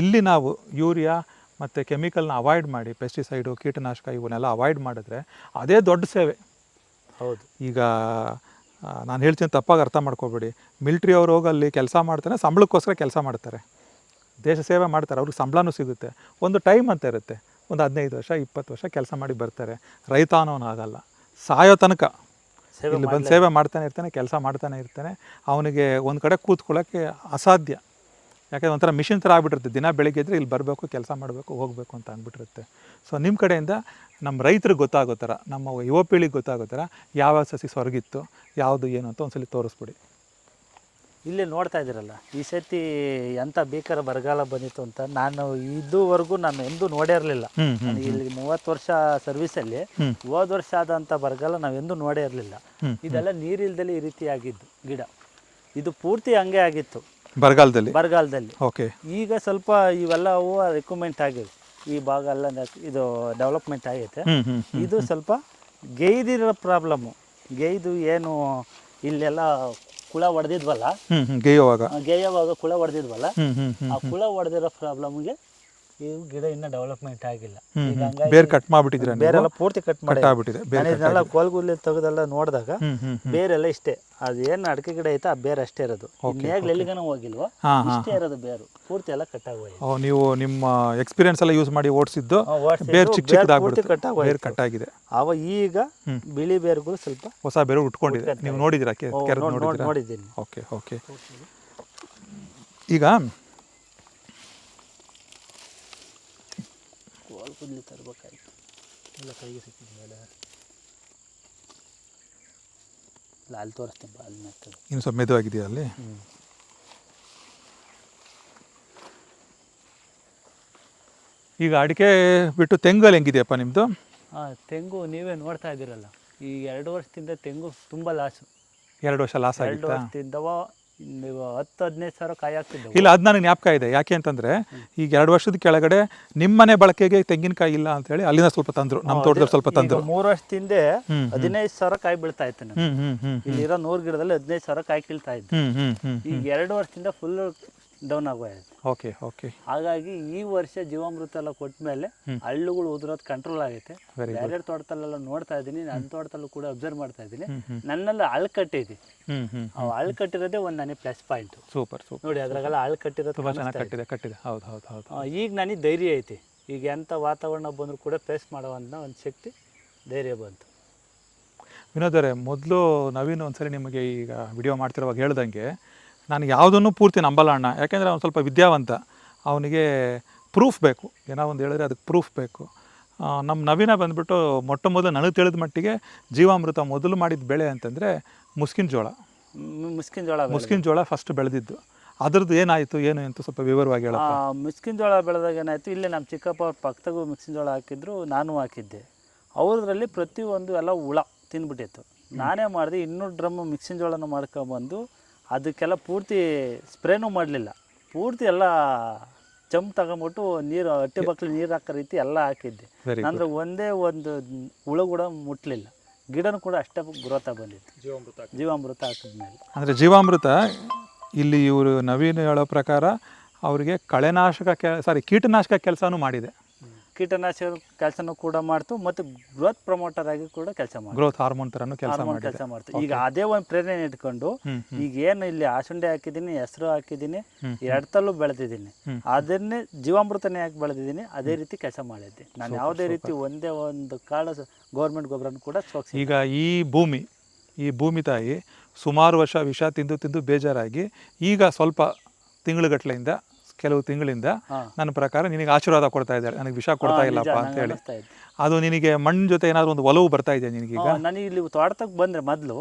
ಇಲ್ಲಿ ನಾವು ಯೂರಿಯಾ ಮತ್ತು ಕೆಮಿಕಲ್ನ ಅವಾಯ್ಡ್ ಮಾಡಿ ಪೆಸ್ಟಿಸೈಡು ಕೀಟನಾಶಕ ಇವನ್ನೆಲ್ಲ ಅವಾಯ್ಡ್ ಮಾಡಿದ್ರೆ ಅದೇ ದೊಡ್ಡ ಸೇವೆ. ಹೌದು. ಈಗ ನಾನು ಹೇಳ್ತೀನಿ ತಪ್ಪಾಗಿ ಅರ್ಥ ಮಾಡ್ಕೋಬೇಡಿ. ಮಿಲ್ಟ್ರಿ ಅವ್ರು ಹೋಗಿ ಅಲ್ಲಿ ಕೆಲಸ ಮಾಡ್ತಾರೆ ಸಂಬಳಕ್ಕೋಸ್ಕರ ಕೆಲಸ ಮಾಡ್ತಾರೆ. ದೇಶ ಸೇವೆ ಮಾಡ್ತಾರೆ ಅವ್ರಿಗೆ ಸಂಬಳನೂ ಸಿಗುತ್ತೆ. ಒಂದು ಟೈಮ್ ಅಂತ ಇರುತ್ತೆ. ಒಂದು ಹದಿನೈದು ವರ್ಷ ಇಪ್ಪತ್ತು ವರ್ಷ ಕೆಲಸ ಮಾಡಿ ಬರ್ತಾರೆ. ರೈತ ಅನ್ನೋನು ಆಗಲ್ಲ. ಸಾಯೋ ತನಕ. ಇಲ್ಲಿ ಬಂದು ಸೇವೆ ಮಾಡ್ತಾನೆ ಇರ್ತಾನೆ ಕೆಲಸ ಮಾಡ್ತಾನೆ ಇರ್ತಾನೆ. ಅವನಿಗೆ ಒಂದು ಕಡೆ ಕೂತ್ಕೊಳ್ಳೋಕ್ಕೆ ಅಸಾಧ್ಯ. ಯಾಕಂದ್ರೆ ಒಂಥರ ಮಿಷಿನ್ ಥರ ಆಗ್ಬಿಟ್ಟಿರುತ್ತೆ. ದಿನ ಬೆಳಿಗ್ಗೆ ಇದ್ದರೆ ಇಲ್ಲಿ ಬರಬೇಕು ಕೆಲಸ ಮಾಡಬೇಕು ಹೋಗಬೇಕು ಅಂತ ಅಂದ್ಬಿಟ್ಟಿರುತ್ತೆ ಸೊ ನಿಮ್ಮ ಕಡೆಯಿಂದ ನಮ್ಮ ರೈತರಿಗೆ ಗೊತ್ತಾಗೋ ಥರ ನಮ್ಮ ಯುವ ಪೀಳಿಗೆ ಗೊತ್ತಾಗೋ ಥರ ಯಾವ ಸಸಿ ಸ್ವರ್ಗಿತ್ತು ಯಾವುದು ಏನು ಅಂತ ಒಂದ್ಸಲಿ ತೋರಿಸ್ಬಿಡಿ. ಇಲ್ಲಿ ನೋಡ್ತಾ ಇದ್ದೀರಲ್ಲ ಈ ಸತಿ ಎಂಥ ಭೀಕರ ಬರಗಾಲ ಬಂದಿತ್ತು ಅಂತ ನಾನು ಇದುವರೆಗೂ ನಾನು ಎಂದೂ ನೋಡೇ ಇರಲಿಲ್ಲ. ಇಲ್ಲಿ ಮೂವತ್ತು ವರ್ಷ ಸರ್ವಿಸಲ್ಲಿ. ಹೋದ ವರ್ಷ ಆದಂಥ ಬರಗಾಲ ನಾವು ಎಂದೂ ನೋಡೇ ಇರಲಿಲ್ಲ. ಇದೆಲ್ಲ ನೀರಿಲ್ದಲ್ಲಿ ಈ ರೀತಿ ಆಗಿದ್ದು ಗಿಡ. ಇದು ಪೂರ್ತಿ ಹಂಗೆ ಆಗಿತ್ತು. ಬರಗಾಲದಲ್ಲಿ? ಬರಗಾಲದಲ್ಲಿ. ಓಕೆ. ಈಗ ಸ್ವಲ್ಪ ಇವೆಲ್ಲ ಹೂವು ರಿಕ್ರೂಟ್ಮೆಂಟ್ ಆಗಿದೆ. ಈ ಭಾಗ ಎಲ್ಲ ಇದು ಡೆವಲಪ್ಮೆಂಟ್ ಆಗೈತೆ. ಇದು ಸ್ವಲ್ಪ ಗೈದಿರೋ ಪ್ರಾಬ್ಲಮ್ಮು ಗೈದು ಏನು ಇಲ್ಲೆಲ್ಲ ಕುಳ ಹೊಡೆದಿದ್ವಲ್ಲ ಗೇಯುವಾಗ. ಗೇಯವಾಗ ಕುಳ ಹೊಡೆದಿದ್ವಲ್ಲ ಆ ಕುಳ ಹೊಡೆದಿರೋ ಪ್ರಾಬ್ಲಮ್ಗೆ ಈ ಗಿಡ ಇನ್ನೂ ಡೆವಲಪ್ಮೆಂಟ್ ಆಗಿಲ್ಲ. ಹ್ಮ್ ಈಗ ಹಂಗಾಗಿ ಬೇರೆ ಕಟ್ ಮಾಡ್ಬಿಟ್ಟಿದ್ರೆ ಬೇರೆಲ್ಲ ಪೂರ್ತಿ ಕಟ್ ಮಾಡಿ. ಕಟ್ಟಾಗ್ಬಿಟ್ಟಿದೆ. ಬೇರೆ ನಾನು ಇದನ್ನೆಲ್ಲ ಕೋಲ್ಗುಲ್ಲಿ ತೆಗೆದೆಲ್ಲ ನೋಡಿದಾಗ ಬೇರೆಲ್ಲ ಇಷ್ಟೇ. ಅದು ಏನು ಅಡಿಕೆ ಗಿಡ ಐತೆ ಆ ಬೇರೆ ಅಷ್ಟೇ ಇರೋದು. ನೇಗ್ಲು ಎಲ್ಲಿಗನ ಹೋಗಿಲ್ವಾ ಇಷ್ಟೇ ಇರೋದು ಬೇರು. ಪೂರ್ತಿ ಎಲ್ಲ ಕಟ್ ಓ ನೀವು ನಿಮ್ಮ ಎಕ್ಸ್ಪೀರಿಯನ್ಸ್ ಎಲ್ಲ ಯೂಸ್ ಮಾಡಿ ಓಡಿಸಿದ್ದು ಬೇರೆ ಚಿಕ್ಕ ಕಟ್. ಬೇರೆ ಕಟ್ಟಾಗಿದೆ ಅವ ಈಗ ಬಿಳಿ ಬೇರುಗಳು ಸ್ವಲ್ಪ ಹೊಸ ಬೇರು ಉಟ್ಕೊಂಡಿದೆ. ನೀವು ನೋಡಿದಿರಾ ನೋಡಿದ್ದೀನಿ. ಓಕೆ. ಓಕೆ. ಈಗ ಕೋಲ್ಗುಲ್ಲಿ ತರಬೇಕಾಯ್ತು. ಎಲ್ಲ ಕೈಗೆ ಸಿಕ್ಕಿದ ಮೇಲೆ ಇಲ್ಲ ಅಲ್ಲಿ ತೋರಿಸ್ತೀನಿ ಬಾ, ಅಲ್ಲಿ ಮೆತ್ತಗೆ ಇನ್ನು ಸ್ವಲ್ಪ ಮೆದುವಾಗಿದೆಯಾ ಅಲ್ಲಿ? ಹ್ಞೂ ಈಗ ಅಡಿಕೆ ಬಿಟ್ಟು ತೆಂಗಲ್ಲಿ ಹೆಂಗಿದೆಯಪ್ಪ ನಿಮ್ಮದು ಹಾಂ ತೆಂಗು ನೀವೇ ನೋಡ್ತಾ ಇದ್ದೀರಲ್ಲ. ಈ ಎರಡು ವರ್ಷದಿಂದ ತೆಂಗು ತುಂಬ ಲಾಸು ಎರಡು ವರ್ಷ ಲಾಸ್ ಎರಡು ಆಗಿತ್ತಾ? ವರ್ಷದಿಂದವ ನೀವು ಹತ್ತು ಹದಿನೈದು ಸಾವಿರ ಕಾಯಿ ಹಾಕ್ತಿದ್ದವು. ಇಲ್ಲ ಅದು ನನಗೆ ಜ್ಞಾಪಕ ಇದೆ. ಯಾಕೆ ಅಂತಂದರೆ ಈಗ ಎರಡು ವರ್ಷದ ಕೆಳಗಡೆ ನಿಮ್ಮನೆ ಬಳಕೆಗೆ ತೆಂಗಿನಕಾಯಿ ಇಲ್ಲ ಅಂತೇಳಿ ಅಲ್ಲಿಂದ ಸ್ವಲ್ಪ ತಂದರು. ನಮ್ಮ ತೋಟದಲ್ಲಿ ಸ್ವಲ್ಪ ತಂದರು. ಮೂರು ವರ್ಷದಿಂದ ಹದಿನೈದು ಸಾವಿರ ಕಾಯಿ ಬೀಳ್ತಾ ಇತ್ತು ಹ್ಞೂ ಇಲ್ಲಿರೋ ನೂರು ಗಿಡದಲ್ಲಿ ಹದಿನೈದು ಸಾವಿರ ಕಾಯಿ ಕೀಳ್ತಾ ಹ್ಞೂ ಈಗ ಎರಡು ವರ್ಷದಿಂದ ಫುಲ್ ಡೌನ್ ಆಗೋಯ್ತು ಓಕೆ ಓಕೆ ಹಾಗಾಗಿ ಈ ವರ್ಷ ಜೀವಾಮೃತ ಎಲ್ಲ ಕೊಟ್ಟ ಮೇಲೆ ಹಳ್ಳುಗಳು ಉದುರೋದು ಕಂಟ್ರೋಲ್ ಆಗೈತೆ. ಬೇರೆ ತೋಟದಲ್ಲೆಲ್ಲ ನೋಡ್ತಾ ಇದ್ದೀನಿ ನನ್ನ ತೋಟದಲ್ಲೂ ಕೂಡ ಅಬ್ಸರ್ವ್ ಮಾಡ್ತಾ ಇದ್ದೀನಿ. ನನ್ನಲ್ಲ ಅಳ್ ಕಟ್ಟಿದೆ. ಅವು ಅಳ್ ಕಟ್ಟಿರೋದೇ ಒಂದು ನನಗೆ ಪ್ಲಸ್ ಪಾಯಿಂಟ್ ಸೂಪರ್ ಸೂಪರ್ ನೋಡಿ ಅದ್ರಾಗೆಲ್ಲ ಅಳ್ ಕಟ್ಟಿರೋದು ತುಂಬ ಚೆನ್ನಾಗಿ ಕಟ್ಟಿದೆ ಕಟ್ಟಿದೆ. ಹೌದು ಹೌದು ಹೌದು. ಈಗ ನನಗೆ ಧೈರ್ಯ ಐತಿ. ಈಗ ಎಂಥ ವಾತಾವರಣ ಬಂದರೂ ಕೂಡ ಫೇಸ್ ಮಾಡೋವಂಥ ಒಂದು ಶಕ್ತಿ ಧೈರ್ಯ ಬಂತು. ವಿನೋದರೇ ಮೊದಲು ನವೀನ್ ಒಂದ್ಸರಿ ನಿಮಗೆ ಈಗ ವಿಡಿಯೋ ಮಾಡ್ತಿರುವಾಗ ಹೇಳ್ದಂಗೆ ನಾನು ಯಾವುದನ್ನು ಪೂರ್ತಿ ನಂಬಲ್ಲ ಅಣ್ಣ. ಯಾಕೆಂದರೆ ಅವ್ನು ಸ್ವಲ್ಪ ವಿದ್ಯಾವಂತ. ಅವನಿಗೆ ಪ್ರೂಫ್ ಬೇಕು. ಏನೋ ಒಂದು ಹೇಳಿದ್ರೆ ಅದಕ್ಕೆ ಪ್ರೂಫ್ ಬೇಕು. ನಮ್ಮ ನವೀನ ಬಂದ್ಬಿಟ್ಟು ಮೊಟ್ಟ ಮೊದಲು ನನಗೆ ತಿಳಿದ ಮಟ್ಟಿಗೆ ಜೀವಾಮೃತ ಮೊದಲು ಮಾಡಿದ ಬೆಳೆ ಅಂತಂದರೆ ಮುಸ್ಕಿನ ಜೋಳ. ಮುಸ್ಕಿನ ಜೋಳ. ಮುಸ್ಕಿನ ಜೋಳ ಫಸ್ಟ್ ಬೆಳೆದಿದ್ದು. ಅದ್ರದ್ದು ಏನಾಯಿತು ಏನು ಅಂತ ಸ್ವಲ್ಪ ವಿವರವಾಗಿ ಹೇಳ ಮುಸ್ಕಿನ ಮುಸ್ಕಿನ್ ಜೋಳ ಬೆಳೆದಾಗ ಏನಾಯಿತು ಇಲ್ಲೇ ನಮ್ಮ ಚಿಕ್ಕಪ್ಪ ಅವ್ರ ಪಕ್ಕದಾಗೂ ಮುಸ್ಕಿನ ಜೋಳ ಹಾಕಿದ್ರು ನಾನು ಹಾಕಿದ್ದೆ. ಅವ್ರದ್ರಲ್ಲಿ ಪ್ರತಿಯೊಂದು ಎಲ್ಲ ಹುಳ ತಿಂದ್ಬಿಟ್ಟಿತ್ತು. ನಾನೇ ಮಾಡಿದೆ ಇನ್ನೂರು ಡ್ರಮ್ ಮಿಕ್ಸಿನ ಜೋಳನ ಮಾಡ್ಕೊಂಬಂದು ಅದಕ್ಕೆಲ್ಲ ಪೂರ್ತಿ ಸ್ಪ್ರೇನೂ ಮಾಡಲಿಲ್ಲ. ಪೂರ್ತಿ ಎಲ್ಲ ಚಂಪ್ ತಗೊಂಬಿಟ್ಟು ನೀರು ಹಟ್ಟಿ ಬಕ್ಲಿ ನೀರು ಹಾಕೋ ರೀತಿ ಎಲ್ಲ ಹಾಕಿದ್ದೆ. ಅಂದರೆ ಅಂದ್ರೆ ಒಂದೇ ಒಂದು ಹುಳು ಕೂಡ ಮುಟ್ಲಿಲ್ಲ. ಗಿಡನೂ ಕೂಡ ಅಷ್ಟೇ ಗ್ರೋತ ಬಂದಿತ್ತು ಜೀವಾಮೃತ ಜೀವಾಮೃತ ಹಾಕಿದ್ಮೇಲೆ. ಅಂದರೆ ಜೀವಾಮೃತ ಇಲ್ಲಿ ಇವರು ನವೀನ್ ಹೇಳೋ ಪ್ರಕಾರ ಅವರಿಗೆ ಕಳೆನಾಶಕ ಕೆ ಸಾರಿ ಕೀಟನಾಶಕ ಕೆಲಸನೂ ಮಾಡಿದೆ. ಕೀಟನಾಶಕ ಕೆಲಸನೂ ಕೂಡ ಮಾಡ್ತು ಮತ್ತು ಗ್ರೋತ್ ಪ್ರಮೋಟರ್ ಆಗಿ ಕೂಡ ಕೆಲಸ ಮಾಡ್ತು. ಗ್ರೋತ್ ಹಾರ್ಮೋನ್ ತರನು ಕೆಲಸ ಮಾಡಿ ಕೆಲಸ ಮಾಡ್ತು. ಈಗ ಅದೇ ಒಂದು ಪ್ರೇರಣೆ ಇಟ್ಕೊಂಡು ಈಗ ಏನು ಇಲ್ಲಿ ಆಸುಂಡೆ ಹಾಕಿದ್ದೀನಿ ಹೆಸರು ಹಾಕಿದ್ದೀನಿ ಎಡ್ತಲ್ಲೂ ಬೆಳೆದಿದ್ದೀನಿ. ಅದನ್ನೇ ಜೀವಾಮೃತನೇ ಯಾಕೆ ಬೆಳೆದಿದ್ದೀನಿ ಅದೇ ರೀತಿ ಕೆಲಸ ಮಾಡಿದ್ದೆ. ನಾನು ಯಾವುದೇ ರೀತಿ ಒಂದೇ ಒಂದು ಕಾಳು ಗೌರ್ಮೆಂಟ್ ಗೊಬ್ಬರನ ಕೂಡ ಈಗ ಈ ಭೂಮಿ ಈ ಭೂಮಿ ತಾಯಿ ಸುಮಾರು ವರ್ಷ ವಿಷ ತಿಂದು ತಿಂದು ಬೇಜಾರಾಗಿ ಈಗ ಸ್ವಲ್ಪ ತಿಂಗಳುಗಟ್ಲೆಯಿಂದ ಕೆಲವು ತಿಂಗಳಿಂದ ನನ್ನ ಪ್ರಕಾರ ನಿನಗೆ ಆಶೀರ್ವಾದ ಕೊಡ್ತಾ ಇದ್ದಾರೆ. ನನಗೆ ವಿಷ ಕೊಡ್ತಾ ಇಲ್ಲಪ್ಪ ಅಂತ ಹೇಳಿ. ಅದು ನಿನಗೆ ಮಣ್ಣಿನ ಜೊತೆ ಏನಾದ್ರು ಒಂದು ಒಲವು ಬರ್ತಾ ಇದೆ ನಿನಗೆ ಈಗ ನನಗೆ ಇಲ್ಲಿ ತೋಟಕ್ಕೆ ಬಂದ್ರೆ ಮೊದಲು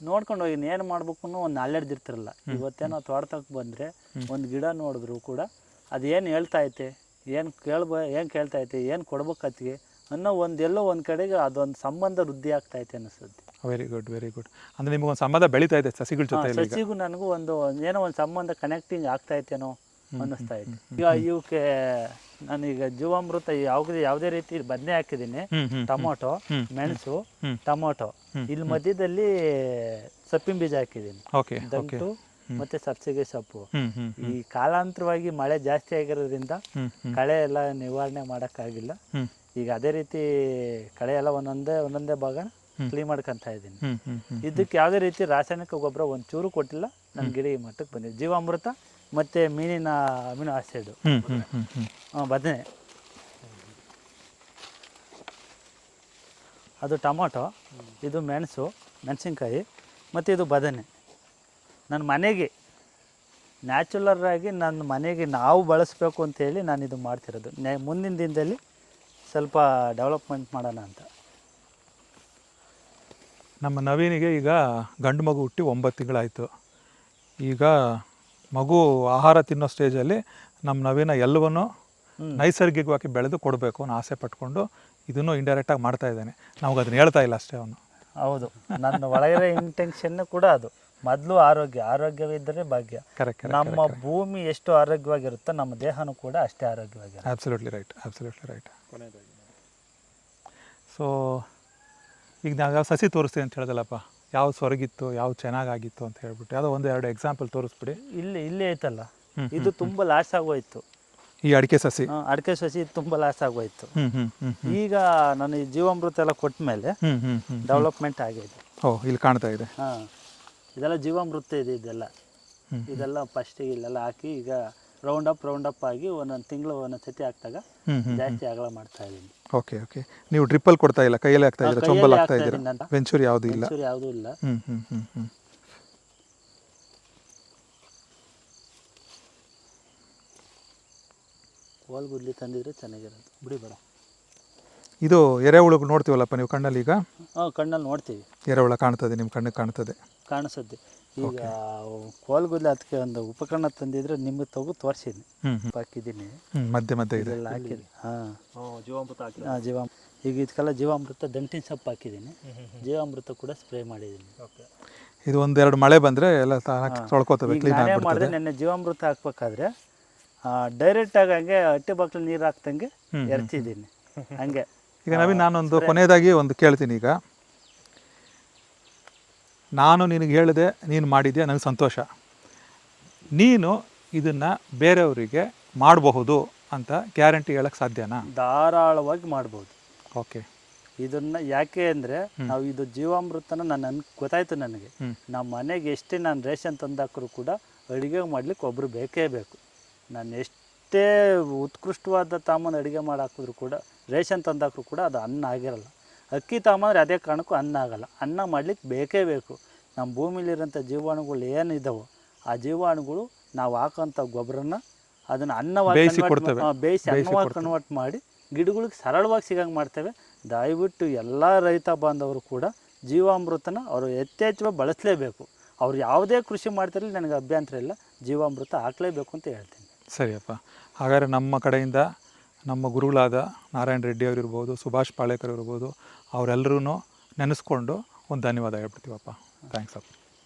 ನೋಡ್ಕೊಂಡು ಹೋಗಿ ಏನು ಮಾಡ್ಬೇಕು ಅನ್ನೋ ಒಂದು ನಾಲೆಡ್ಜ್ ಇರ್ತಿರಲ್ಲ. ಇವತ್ತೇನೋ ತೋಟಕ್ಕೆ ಬಂದರೆ ಒಂದು ಗಿಡ ನೋಡಿದ್ರು ಕೂಡ ಅದು ಏನು ಹೇಳ್ತಾ ಐತೆ ಏನು ಕೇಳ್ಬ ಏನು ಕೇಳ್ತಾ ಐತೆ ಏನು ಕೊಡ್ಬೇಕತ್ತಿಗೆ ಅನ್ನೋ ಒಂದು ಎಲ್ಲೋ ಒಂದು ಕಡೆಗೆ ಅದೊಂದು ಸಂಬಂಧ ವೃದ್ಧಿ ಆಗ್ತಾ ಐತೆ ಅನಿಸುತ್ತೆ ವೆರಿ ಗುಡ್ ವೆರಿ ಗುಡ್ ಅಂದರೆ ಒಂದು ಸಂಬಂಧ ಬೆಳೀತಾ ಇದೆ ಸಸಿಗಳ ಜೊತೆ ಸಸಿಗೂ ನನಗೂ ಒಂದು ಏನೋ ಒಂದು ಸಂಬಂಧ ಕನೆಕ್ಟಿಂಗ್ ಆಗ್ತಾ ಐತೇನೋ. ಅನ್ನಿಸ್ತಾ ಇತ್ತು. ಈಗ ಇವಕ್ಕೆ ನಾನೀಗ ಜೀವಾಮೃತ ಯಾವುದೇ ಯಾವುದೇ ರೀತಿ ಬದನೆ ಹಾಕಿದ್ದೀನಿ. ಟೊಮೊಟೊ ಮೆಣಸು. ಟೊಮೊಟೊ. ಇಲ್ಲಿ ಮಧ್ಯದಲ್ಲಿ ಸೊಪ್ಪಿನ ಬೀಜ ಹಾಕಿದ್ದೀನಿ. ದಂಟು ಮತ್ತೆ ಸಬ್ಸಿಗೆ ಸೊಪ್ಪು. ಈ ಕಾಲಾಂತರವಾಗಿ ಮಳೆ ಜಾಸ್ತಿ ಆಗಿರೋದ್ರಿಂದ ಕಳೆ ಎಲ್ಲ ನಿವಾರಣೆ ಮಾಡೋಕ್ಕಾಗಿಲ್ಲ. ಈಗ ಅದೇ ರೀತಿ ಕಳೆ ಎಲ್ಲ ಒಂದೊಂದೇ ಒಂದೊಂದೇ ಭಾಗ ಕ್ಲೀನ್ ಮಾಡ್ಕೊಂತ ಇದ್ದೀನಿ. ಇದಕ್ಕೆ ಯಾವುದೇ ರೀತಿ ರಾಸಾಯನಿಕ ಗೊಬ್ಬರ ಒಂದು ಚೂರು ಕೊಟ್ಟಿಲ್ಲ ನನ್ನ ಗಿಡ ಈ ಮಟ್ಟಕ್ಕೆ ಬಂದಿದೆ. ಜೀವಾಮೃತ ಮತ್ತು ಮೀನಿನ ಅಮಿನೋ ಆಸಿಡ್. ಹ್ಞೂ ಹ್ಞೂ ಹ್ಞೂ ಹ್ಞೂ ಬದನೆ. ಅದು ಟೊಮೊಟೊ ಇದು ಮೆಣಸು ಮೆಣಸಿನ್ಕಾಯಿ ಮತ್ತು ಇದು ಬದನೆ. ನನ್ನ ಮನೆಗೆ ನ್ಯಾಚುಲರ್ ಆಗಿ ನನ್ನ ಮನೆಗೆ ನಾವು ಬಳಸಬೇಕು ಅಂತೇಳಿ ನಾನು ಇದು ಮಾಡ್ತಿರೋದು. ನೆ- ಮುಂದಿನ ದಿನದಲ್ಲಿ ಸ್ವಲ್ಪ ಡೆವಲಪ್ಮೆಂಟ್ ಮಾಡೋಣ ಅಂತ. ನಮ್ಮ ನವೀನಿಗೆ ಈಗ ಗಂಡು ಮಗು ಹುಟ್ಟಿ ಒಂಬತ್ತು ತಿಂಗಳಾಯಿತು. ಈಗ ಮಗು ಆಹಾರ ತಿನ್ನೋ ಸ್ಟೇಜಲ್ಲಿ ನಮ್ಮ ನವೀನ ಎಲ್ಲವನ್ನೂ ನೈಸರ್ಗಿಕವಾಗಿ ಬೆಳೆದು ಕೊಡಬೇಕು ಅನ್ನೋ ಆಸೆ ಪಟ್ಕೊಂಡು ಇದನ್ನು ಇಂಡೈರೆಕ್ಟಾಗಿ ಮಾಡ್ತಾ ಇದ್ದಾನೆ. ನಮಗೆ ಅದನ್ನ ಹೇಳ್ತಾ ಇಲ್ಲ ಅಷ್ಟೇ ಅವನು. ಹೌದು. ನನ್ನ ಒಳಗಡೆ ಇಂಟೆನ್ಷನ್ ಕೂಡ ಅದು. ಮೊದಲು ಆರೋಗ್ಯ. ಆರೋಗ್ಯವಿದ್ದರೆ ಭಾಗ್ಯ. ಕರೆಕ್ಟ್ ನಮ್ಮ ಭೂಮಿ ಎಷ್ಟು ಆರೋಗ್ಯವಾಗಿರುತ್ತೋ ನಮ್ಮ ದೇಹನೂ ಕೂಡ ಅಷ್ಟೇ ಆರೋಗ್ಯವಾಗಿರುತ್ತೆ. ಅಬ್ಸಲ್ಯೂಟ್ಲಿ ರೈಟ್ ಅಬ್ಸಲ್ಯೂಟ್ಲಿ ರೈಟ್ ಕೊನೆಯದಾಗಿ. ಸೊ ಈಗ ನಾವು ಸಸಿ ತೋರಿಸ್ತೀನಿ ಅಂತ ಹೇಳ್ದಲ್ಲಪ್ಪ ಯಾವ್ದು ಸೊರಗಿತ್ತು ಯಾವ ಚೆನ್ನಾಗಾಗಿತ್ತು ಅಂತ ಹೇಳ್ಬಿಟ್ಟು ಯಾವುದೋ ಒಂದು ಎರಡು ಎಕ್ಸಾಂಪಲ್ ತೋರಿಸ್ಬಿಡಿ. ಇಲ್ಲಿ ಇಲ್ಲೇ ಐತಲ್ಲ ಇದು ತುಂಬ ಲಾಸ್ ಆಗೋಯ್ತು. ಈ ಅಡಿಕೆ ಸಸಿ? ಅಡಿಕೆ ಸಸಿ ತುಂಬ ಲಾಸ್ ಆಗೋಯ್ತು. ಈಗ ನಾನು ಈ ಜೀವಾಮೃತ ಎಲ್ಲ ಕೊಟ್ಟ ಮೇಲೆ ಡೆವಲಪ್ಮೆಂಟ್ ಆಗಿದೆ. ಓ ಇಲ್ಲಿ ಕಾಣ್ತಾ ಇದೆ. ಹಾಂ ಇದೆಲ್ಲ ಜೀವಾಮೃತ ಇದೆ ಇದೆಲ್ಲ. ಇದೆಲ್ಲ ಫಸ್ಟಿಗೆ ಇಲ್ಲೆಲ್ಲ ಹಾಕಿ ಈಗ ರೌಂಡ್ ಅಪ್ ರೌಂಡ್ ಅಪ್ ಆಗಿ ಒಂದೊಂದು ತಿಂಗಳು ಒಂದೊಂದು ಸತಿ ಹಾಕಿದಾಗ ಜಾಸ್ತಿ ಅಗಲ ಮಾಡ್ತಾ ಇದ್ದೀನಿ. ಓಕೆ ಓಕೆ ನೀವು ಡ್ರಿಪ್ಪಲ್ಲಿ ಕೊಡ್ತಾ ಇಲ್ಲ ಕೈಯಲ್ಲಿ ಆಗ್ತಾ ಹಾ, ಇದ್ದೀರಾ ಕೈಯಲ್ಲೇ ಹಾಕ್ತಾ ಆಗ್ತಾ ಇದ್ದೀರಾ. ವೆಂಚೂರಿ ಯಾವುದೂ ಇಲ್ಲ? ವೆಂಚೂರಿ ಯಾವುದು ಇಲ್ಲ. ಹ್ಞೂ ಹ್ಞೂ ಹ್ಞೂ ಹೋಲ್ ಗುಡ್ಲಿ ತಂದಿದ್ರೆ ಚೆನ್ನಾಗಿರೋದು ಬಿಡಿ ಬೇಡ. ಇದು ಎರೆಹುಳು ನೋಡ್ತೀವಲ್ಲಪ್ಪ ನೀವು ಕಣ್ಣಲ್ಲಿ ಈಗ? ಹಾಂ ಕಣ್ಣಲ್ಲಿ ನೋಡ್ತೀವಿ. ಎರೆಹುಳ ಕಾಣ್ತದೆ ನಿಮ್ಮ ಕಣ್ಣಿಗೆ ಕಾಣ್ತದೆ ಕಾಣಿಸುತ್ತೆ. ಈಗ ಕೋಲ್ಗುದ್ಲ ಅದಕ್ಕೆ ಒಂದು ಉಪಕರಣ ತಂದಿದ್ರೆ ನಿಮಗೆ ತಗು ತೋರಿಸಿದ್ನಿ. ಹಾಕಿದ್ದೀನಿ. ಮಧ್ಯ ಮಧ್ಯೆ ಮಧ್ಯೆ ಇದೆ. ಇದೆಲ್ಲ ಹಾಕಿದ್ದೀನಿ ಹಾಂ. ಜೀವಾಮೃತ ಹಾಕಿ. ಹಾಂ ಜೀವ ಈಗ ಇದಕ್ಕೆಲ್ಲ ಜೀವಾಮೃತ ದಂಟಿನ ಸೊಪ್ಪು ಹಾಕಿದ್ದೀನಿ. ಜೀವಾಮೃತ ಕೂಡ ಸ್ಪ್ರೇ ಮಾಡಿದ್ದೀನಿ. ಓಕೆ. ಇದು ಒಂದೆರಡು ಮಳೆ ಬಂದರೆ ಎಲ್ಲ ತೊಳ್ಕೊತವೆ ಕ್ಲೀನ್ ಮಾಡಿದೆ ನೆನ್ನೆ ಜೀವಾಮೃತ ಹಾಕ್ಬೇಕಾದ್ರೆ ಡೈರೆಕ್ಟಾಗಿ ಹಂಗೆ ಹಟ್ಟಿ ಬಾಕ್ಲು ನೀರು ಹಾಕ್ದಂಗೆ ಹ್ಮ್, ಎರ್ಚಿದ್ದೀನಿ. ಹಂಗೆ. ಈಗ ನವೀನ್ ನಾನೊಂದು ಕೊನೆಯದಾಗಿ ಒಂದು ಕೇಳ್ತೀನಿ ಈಗ. ನಾನು ನಿನಗೆ ಹೇಳಿದೆ ನೀನು ಮಾಡಿದ್ಯಾ? ನನಗೆ ಸಂತೋಷ. ನೀನು ಇದನ್ನು ಬೇರೆಯವರಿಗೆ ಮಾಡಬಹುದು ಅಂತ ಗ್ಯಾರಂಟಿ ಹೇಳಕ್ಕೆ ಸಾಧ್ಯನಾ? ಧಾರಾಳವಾಗಿ ಮಾಡ್ಬೋದು. ಓಕೆ. ಇದನ್ನ ಯಾಕೆ ಅಂದರೆ ನಾವು ಇದು ಜೀವಾಮೃತನ ನಾನು ಅನ್ ಗೊತ್ತಾಯ್ತು ನನಗೆ. ನಮ್ಮ ಮನೆಗೆ ಎಷ್ಟೇ ನಾನು ರೇಷನ್ ತಂದಾಕರು ಕೂಡ ಅಡುಗೆ ಮಾಡ್ಲಿಕ್ಕೆ ಒಬ್ಬರು ಬೇಕೇ ಬೇಕು. ನಾನು ಎಷ್ಟೇ ಉತ್ಕೃಷ್ಟವಾದ ತಾಮನ್ ಅಡುಗೆ ಮಾಡಾಕಿದ್ರು ಕೂಡ ರೇಷನ್ ತಂದಾಕರು ಕೂಡ ಅದು ಅನ್ನ ಆಗಿರಲ್ಲ. ಅಕ್ಕಿ ತಾಮಂದ್ರೆ ಅದೇ ಕಾರಣಕ್ಕೂ ಅನ್ನ ಆಗಲ್ಲ. ಅನ್ನ ಮಾಡಲಿಕ್ಕೆ ಬೇಕೇ ಬೇಕು. ನಮ್ಮ ಭೂಮಿಲಿರೋಂಥ ಜೀವಾಣುಗಳು ಏನಿದ್ದಾವೋ ಆ ಜೀವಾಣುಗಳು ನಾವು ಹಾಕೋಂಥ ಗೊಬ್ಬರನ ಅದನ್ನು ಅನ್ನವಾಗಿ ಬೇಯಿಸಿ ಅನ್ನವಾಗಿ ಕನ್ವರ್ಟ್ ಮಾಡಿ ಗಿಡಗಳಿಗೆ ಸರಳವಾಗಿ ಸಿಗಂಗೆ ಮಾಡ್ತೇವೆ. ದಯವಿಟ್ಟು ಎಲ್ಲ ರೈತ ಬಾಂಧವರು ಕೂಡ ಜೀವಾಮೃತನ ಅವರು ಯಥೇಚ್ಛವಾಗಿ ಬಳಸಲೇಬೇಕು. ಅವ್ರು ಯಾವುದೇ ಕೃಷಿ ಮಾಡ್ತಿರಲಿ ನನಗೆ ಅಭ್ಯಂತರ ಇಲ್ಲ. ಜೀವಾಮೃತ ಹಾಕಲೇಬೇಕು ಅಂತ ಹೇಳ್ತೀನಿ. ಸರಿಯಪ್ಪ. ಹಾಗಾದರೆ ನಮ್ಮ ಕಡೆಯಿಂದ ನಮ್ಮ ಗುರುಗಳಾದ ನಾರಾಯಣ ರೆಡ್ಡಿ ಅವರಿರ್ಬೋದು ಸುಭಾಷ್ ಪಾಳೇಕರ್ ಇರ್ಬೋದು ಅವರೆಲ್ಲರೂ ನೆನೆಸ್ಕೊಂಡು ಒಂದು ಧನ್ಯವಾದ ಹೇಳ್ಬಿಡ್ತೀವಪ್ಪ. ಥ್ಯಾಂಕ್ಸ್ ಅಪ್ಪ.